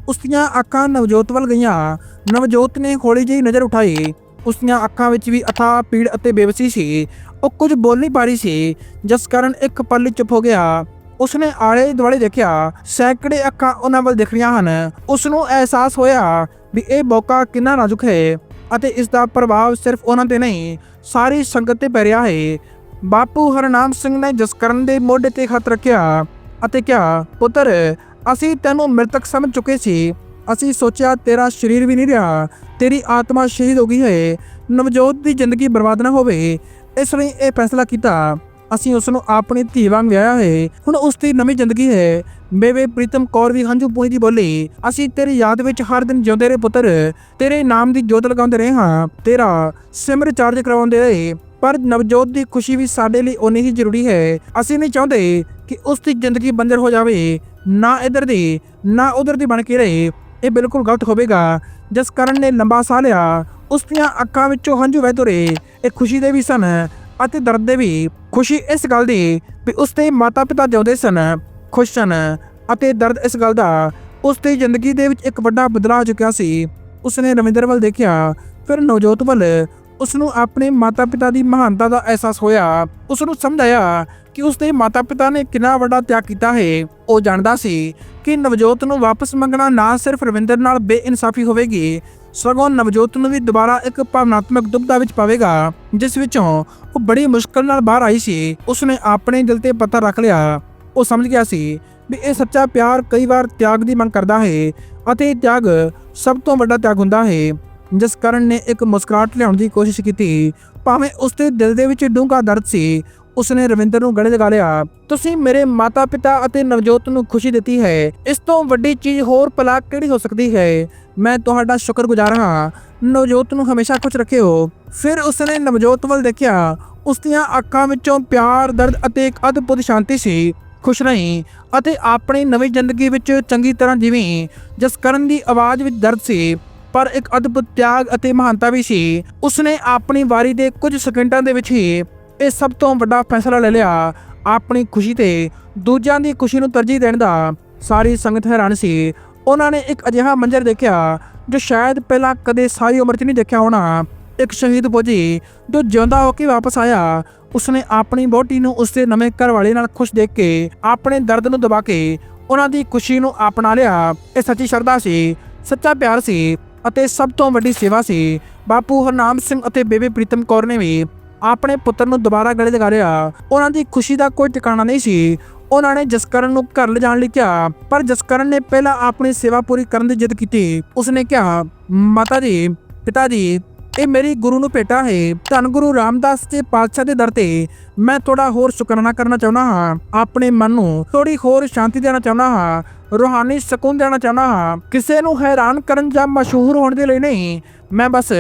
ਉਸ ਦੀਆਂ ਅੱਖਾਂ ਨਵਜੋਤ ਵੱਲ ਗਈਆਂ। ਨਵਜੋਤ ਨੇ ਹੌਲੀ ਜਿਹੀ ਨਜ਼ਰ ਉਠਾਈ। ਉਸ ਦੀਆਂ ਅੱਖਾਂ ਵਿੱਚ ਵੀ ਅਥਾ ਪੀੜ ਅਤੇ ਬੇਵਸੀ ਸੀ। ਉਹ ਕੁਝ ਬੋਲ ਨਹੀਂ ਪਾ ਰਹੀ ਸੀ। ਜਿਸ ਕਾਰਨ ਇੱਕ ਪਲ ਚੁੱਪ ਹੋ ਗਿਆ। ਉਸਨੇ ਆਲੇ ਦੁਆਲੇ ਦੇਖਿਆ, ਸੈਂਕੜੇ ਅੱਖਾਂ ਉਹਨਾਂ ਵੱਲ ਦਿਖ ਰਹੀਆਂ ਹਨ। ਉਸ ਨੂੰ ਅਹਿਸਾਸ ਹੋਇਆ ਵੀ ਇਹ ਮੌਕਾ ਕਿੰਨਾ ਨਾਜ਼ੁਕ ਹੈ ਅਤੇ ਇਸ ਦਾ ਪ੍ਰਭਾਵ ਸਿਰਫ ਉਹਨਾਂ ਤੇ ਨਹੀਂ, ਸਾਰੀ ਸੰਗਤ ਤੇ ਪੈ ਰਿਹਾ ਹੈ। ਬਾਪੂ ਹਰਨਾਮ ਸਿੰਘ ਨੇ ਜਸਕਰਨ ਦੇ ਮੋਢੇ ਤੇ ਹੱਥ ਰੱਖਿਆ ਅਤੇ ਕਿਹਾ, ਪੁੱਤਰ ਅਸੀਂ ਤੈਨੂੰ ਮ੍ਰਿਤਕ ਸਮਝ ਚੁੱਕੇ ਸੀ। ਅਸੀਂ ਸੋਚਿਆ ਤੇਰਾ ਸਰੀਰ ਵੀ ਨਹੀਂ ਰਿਹਾ। ਤੇਰੀ ਆਤਮਾ ਸ਼ਹੀਦ ਹੋ ਗਈ ਹੈ ਨਵਜੋਤ ਦੀ ਜ਼ਿੰਦਗੀ ਬਰਬਾਦ ਨਾ ਹੋਵੇ। ਇਸ ਲਈ ਇਹ ਫੈਸਲਾ ਕੀਤਾ। ਅਸੀਂ ਉਸ ਨੂੰ ਆਪਣੀ ਧੀ ਵਾਂਗ ਵਿਆਹਿਆ ਹੈ ਹੁਣ ਉਸ ਦੀ ਨਵੀਂ ਜ਼ਿੰਦਗੀ ਹੈ। ਬੇਬੇ ਪ੍ਰੀਤਮ ਕੌਰ ਵੀ ਹੰਝੂ ਪੂਣੀ ਦੀ ਬੋਲੀ, ਅਸੀਂ ਤੇਰੀ ਯਾਦ ਵਿੱਚ ਹਰ ਦਿਨ ਜਿਉਂਦੇ ਰਹੇ ਪੁੱਤਰ। ਤੇਰੇ ਨਾਮ ਦੀ ਜੋਤ ਲਗਾਉਂਦੇ ਰਹੇ ਹਾਂ। ਤੇਰਾ ਸਿਮਰ ਚਾਰਜ ਕਰਵਾਉਂਦੇ ਰਹੇ। ਪਰ ਨਵਜੋਤ ਦੀ ਖੁਸ਼ੀ ਵੀ ਸਾਡੇ ਲਈ ਉਨੀ ਹੀ ਜ਼ਰੂਰੀ ਹੈ। ਅਸੀਂ ਨਹੀਂ ਚਾਹੁੰਦੇ ਕਿ ਉਸ ਦੀ ਜ਼ਿੰਦਗੀ ਬੰਜਰ ਹੋ ਜਾਵੇ। ਨਾ ਇਧਰ ਦੀ, ਨਾ ਉਧਰ ਦੀ ਬਣ ਕੇ ਰਹੇ। ਇਹ ਬਿਲਕੁਲ ਗਲਤ ਹੋਵੇਗਾ। ਜਿਸ ਕਾਰਨ ਨੇ ਲੰਬਾ ਸਾਹ ਲਿਆ। ਉਸ ਦੀਆਂ ਅੱਖਾਂ ਵਿੱਚੋਂ ਹੰਝੂ ਵਹਿ ਤੁਰੇ। ਇਹ ਖੁਸ਼ੀ ਦੇ ਵੀ ਸਨ ਅਤੇ ਦਰਦ ਦੇ ਵੀ। ਖੁਸ਼ੀ ਇਸ ਗੱਲ ਦੀ ਵੀ ਉਸ ਦੇ ਮਾਤਾ-ਪਿਤਾ ਜਿਉਂਦੇ ਸਨ, ਖੁਸ਼ ਸਨ ਅਤੇ ਦਰਦ ਇਸ ਗੱਲ ਦਾ। ਉਸ ਦੀ ਜ਼ਿੰਦਗੀ ਦੇ ਵਿੱਚ ਇੱਕ ਵੱਡਾ ਬਦਲਾਅ ਆ ਚੁੱਕਿਆ ਸੀ। ਉਸਨੇ ਰਵਿੰਦਰ ਵੱਲ ਦੇਖਿਆ। ਫਿਰ ਨਵਜੋਤ ਵੱਲ। ਉਸ ਨੂੰ ਆਪਣੇ ਮਾਤਾ-ਪਿਤਾ ਦੀ ਮਹਾਨਤਾ ਦਾ ਅਹਿਸਾਸ ਹੋਇਆ। ਉਸ ਨੂੰ ਸਮਝ ਆਇਆ ਕਿ ਉਸ ਦੇ ਮਾਤਾ-ਪਿਤਾ ਨੇ ਕਿੰਨਾ ਵੱਡਾ ਤਿਆਗ ਕੀਤਾ ਹੈ। ਉਹ ਜਾਣਦਾ ਸੀ ਕਿ ਨਵਜੋਤ ਨੂੰ ਵਾਪਸ ਮੰਗਣਾ ਨਾ ਸਿਰਫ ਰਵਿੰਦਰ ਨਾਲ ਬੇਇਨਸਾਫੀ ਹੋਵੇਗੀ, ਸਗੋਂ ਨਵਜੋਤ ਨੂੰ ਵੀ ਦੁਬਾਰਾ ਇੱਕ ਭਾਵਨਾਤਮਕ ਦੁਬਦਾ ਵਿੱਚ ਪਾਵੇਗਾ, ਜਿਸ ਵਿੱਚੋਂ ਉਹ ਬੜੀ ਮੁਸ਼ਕਲ ਨਾਲ ਬਾਹਰ ਆਈ ਸੀ। ਉਸਨੇ ਆਪਣੇ ਦਿਲ ਤੇ ਪਤਾ ਰੱਖ ਲਿਆ। ਉਹ ਸਮਝ ਗਿਆ ਸੀ ਵੀ ਇਹ ਸੱਚਾ ਪਿਆਰ ਕਈ ਵਾਰ ਤਿਆਗ ਦੀ ਮੰਗ ਕਰਦਾ ਹੈ ਅਤੇ ਇਹ ਤਿਆਗ ਸਭ ਤੋਂ ਵੱਡਾ ਤਿਆਗ ਹੁੰਦਾ ਹੈ, ਜਿਸ ਕਰਨ ਨੇ ਇੱਕ ਮੁਸਕਰਾਹਟ ਲਿਆਉਣ ਦੀ ਕੋਸ਼ਿਸ਼ ਕੀਤੀ। ਭਾਵੇਂ ਉਸ ਦੇ ਦਿਲ ਦੇ ਵਿੱਚ ਡੂੰਘਾ ਦਰਦ ਸੀ ਉਸਨੇ ਰਵਿੰਦਰ ਨੂੰ ਗਲੇ ਲਗਾ ਲਿਆ। ਤੁਸੀਂ ਮੇਰੇ ਮਾਤਾ-ਪਿਤਾ ਅਤੇ ਨਵਜੋਤ ਨੂੰ ਖੁਸ਼ੀ ਦਿੱਤੀ ਹੈ। ਇਸ ਤੋਂ ਵੱਡੀ ਚੀਜ਼ ਹੋਰ ਭਲਾ ਕਿਹੜੀ ਹੋ ਸਕਦੀ ਹੈ? ਮੈਂ ਤੁਹਾਡਾ ਸ਼ੁਕਰਗੁਜ਼ਾਰ ਹਾਂ। ਨਵਜੋਤ ਨੂੰ ਹਮੇਸ਼ਾ ਖੁਸ਼ ਰੱਖਿਓ। ਫਿਰ ਉਸਨੇ ਨਵਜੋਤ ਵੱਲ ਦੇਖਿਆ। ਉਸ ਦੀਆਂ ਅੱਖਾਂ ਵਿੱਚੋਂ ਪਿਆਰ, ਦਰਦ ਅਤੇ ਇੱਕ ਅਦਭੁਤ ਸ਼ਾਂਤੀ ਸੀ। ਖੁਸ਼ ਰਹੀ ਅਤੇ ਆਪਣੀ ਨਵੀਂ ਜ਼ਿੰਦਗੀ ਵਿੱਚ ਚੰਗੀ ਤਰ੍ਹਾਂ ਜਿਵੇਂ ਜਸਕਰਨ ਦੀ ਆਵਾਜ਼ ਵਿੱਚ ਦਰਦ ਸੀ, ਪਰ ਇੱਕ ਅਦਭੁਤ ਤਿਆਗ ਅਤੇ ਮਹਾਨਤਾ ਵੀ ਸੀ। ਉਸਨੇ ਆਪਣੀ ਵਾਰੀ ਦੇ ਕੁਝ ਸਕਿੰਟਾਂ ਦੇ ਵਿੱਚ ਹੀ ਇਹ ਸਭ ਤੋਂ ਵੱਡਾ ਫੈਸਲਾ ਲੈ ਲਿਆ ਆਪਣੀ ਖੁਸ਼ੀ ਤੇ। ਦੂਜਿਆਂ ਦੀ ਖੁਸ਼ੀ ਨੂੰ ਤਰਜੀਹ ਦੇਣ ਦਾ ਸਾਰੀ ਸੰਗਤ ਹੈਰਾਨ ਸੀ। ਉਹਨਾਂ ਨੇ ਇੱਕ ਅਜਿਹਾ ਮੰਜ਼ਰ ਦੇਖਿਆ ਜੋ ਸ਼ਾਇਦ ਪਹਿਲਾਂ ਕਦੇ ਸਾਰੀ ਉਮਰ 'ਚ ਨਹੀਂ ਦੇਖਿਆ ਹੋਣਾ। ਇੱਕ ਸ਼ਹੀਦ ਫੌਜੀ ਜੋ ਜਿਉਂਦਾ ਹੋ ਕੇ ਵਾਪਸ ਆਇਆ, ਉਸਨੇ ਆਪਣੀ ਬੋਟੀ ਨੂੰ ਉਸਦੇ ਨਵੇਂ ਘਰ ਵਾਲੇ ਨਾਲ ਖੁਸ਼ ਦੇਖ ਕੇ ਆਪਣੇ ਦਰਦ ਨੂੰ ਦਬਾ ਕੇ ਉਹਨਾਂ ਦੀ ਖੁਸ਼ੀ ਨੂੰ ਆਪਣਾ ਲਿਆ। ਇਹ ਸੱਚੀ ਸ਼ਰਧਾ ਸੀ, ਸੱਚਾ ਪਿਆਰ ਸੀ ਅਤੇ ਸਭ ਤੋਂ ਵੱਡੀ ਸੇਵਾ ਸੀ। ਬਾਪੂ ਹਰਨਾਮ ਸਿੰਘ ਅਤੇ ਬੇਬੇ ਪ੍ਰੀਤਮ ਕੌਰ ਨੇ ਵੀ ਆਪਣੇ ਪੁੱਤਰ ਨੂੰ ਦੁਬਾਰਾ ਗਲੇ ਲਗਾ ਲਿਆ। ਉਹਨਾਂ ਦੀ ਖੁਸ਼ੀ ਦਾ ਕੋਈ ਟਿਕਾਣਾ ਨਹੀਂ ਸੀ। ਉਹਨਾਂ ਨੇ ਜਸਕਰਨ ਨੂੰ ਘਰ ਲਿਜਾਣ ਲਈ ਕਿਹਾ, ਪਰ ਜਸਕਰਨ ਨੇ ਪਹਿਲਾਂ ਆਪਣੀ ਸੇਵਾ ਪੂਰੀ ਕਰਨ ਦੀ ਜਿੱਦ ਕੀਤੀ। ਉਸਨੇ ਕਿਹਾ, ਮਾਤਾ ਜੀ, ਪਿਤਾ ਜੀ, ਇਹ ਮੇਰੀ ਗੁਰੂ ਨੂੰ ਭੇਟਾ ਹੈ। ਧੰਨ ਗੁਰੂ ਰਾਮਦਾਸ ਦੇ ਪਾਤਸ਼ਾਹ ਦੇ ਦਰ ਤੇ ਮੈਂ ਥੋੜਾ ਹੋਰ ਸ਼ੁਕਰਾਨਾ ਕਰਨਾ ਚਾਹੁੰਦਾ ਹਾਂ। ਆਪਣੇ ਮਨ ਨੂੰ ਥੋੜੀ ਹੋਰ ਸ਼ਾਂਤੀ ਦੇਣਾ ਚਾਹੁੰਦਾ ਹਾਂ। ਰੂਹਾਨੀ ਸਕੂਨ ਦੇਣਾ ਚਾਹੁੰਦਾ ਹਾਂ। ਕਿਸੇ ਨੂੰ ਹੈਰਾਨ ਕਰਨ ਜਾਂ ਮਸ਼ਹੂਰ ਹੋਣ ਦੇ ਲਈ ਨਹੀਂ। ਮੈਂ ਬਸ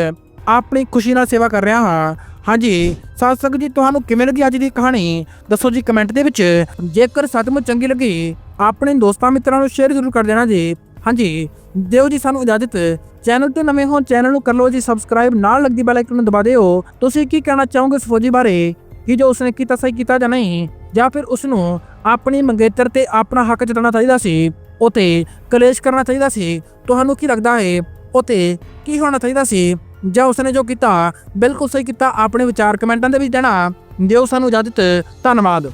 ਆਪਣੀ ਖੁਸ਼ੀ ਨਾਲ ਸੇਵਾ ਕਰ ਰਿਹਾ ਹਾਂ। ਹਾਂਜੀ, ਸਾਧ ਸੰਗਤ ਜੀ, ਤੁਹਾਨੂੰ ਕਿਵੇਂ ਲੱਗੀ ਅੱਜ ਦੀ ਕਹਾਣੀ? ਦੱਸੋ ਜੀ ਕਮੈਂਟ ਦੇ ਵਿੱਚ। ਜੇਕਰ ਸੱਚਮੁੱਚ ਚੰਗੀ ਲੱਗੀ, ਆਪਣੇ ਦੋਸਤਾਂ ਮਿੱਤਰਾਂ ਨੂੰ ਸ਼ੇਅਰ ਜ਼ਰੂਰ ਕਰ ਦੇਣਾ ਜੀ। ਹਾਂਜੀ, ਦਿਓ ਜੀ ਸਾਨੂੰ ਇਜਾਜ਼ਤ। ਚੈਨਲ ਤੇ ਨਵੇਂ ਹੋ, ਚੈਨਲ ਨੂੰ ਕਰ ਲਓ ਜੀ ਸਬਸਕ੍ਰਾਈਬ ਨਾਲ ਲੱਗਦੀ ਬੈਲ ਆਈਕਨ ਨੂੰ ਦਬਾ ਦਿਓ। ਤੁਸੀਂ ਕੀ ਕਹਿਣਾ ਚਾਹੋਗੇ ਇਸ ਫੌਜੀ ਬਾਰੇ? ਕਿ ਜੋ ਉਸਨੇ ਕੀਤਾ, ਸਹੀ ਕੀਤਾ ਜਾਂ ਨਹੀਂ? ਜਾਂ ਫਿਰ ਉਸ ਨੂੰ ਆਪਣੀ ਮੰਗੇਤਰ ਤੇ ਆਪਣਾ ਹੱਕ ਜਤਾਉਣਾ ਚਾਹੀਦਾ ਸੀ? ਉਤੇ ਕਲੇਸ਼ ਕਰਨਾ ਚਾਹੀਦਾ ਸੀ? ਤੁਹਾਨੂੰ ਕੀ ਲੱਗਦਾ ਹੈ? ਉਤੇ ਕੀ ਹੋਣਾ ਚਾਹੀਦਾ ਸੀ? ਜਾਂ ਉਸਨੇ ਜੋ ਕੀਤਾ, ਬਿਲਕੁਲ ਸਹੀ ਕੀਤਾ, ਆਪਣੇ ਵਿਚਾਰ ਕਮੈਂਟਾਂ ਦੇ ਵਿੱਚ ਦੇਣਾ। ਦਿਓ ਸਾਨੂੰ ਇਜਾਜ਼ਤ, ਧੰਨਵਾਦ।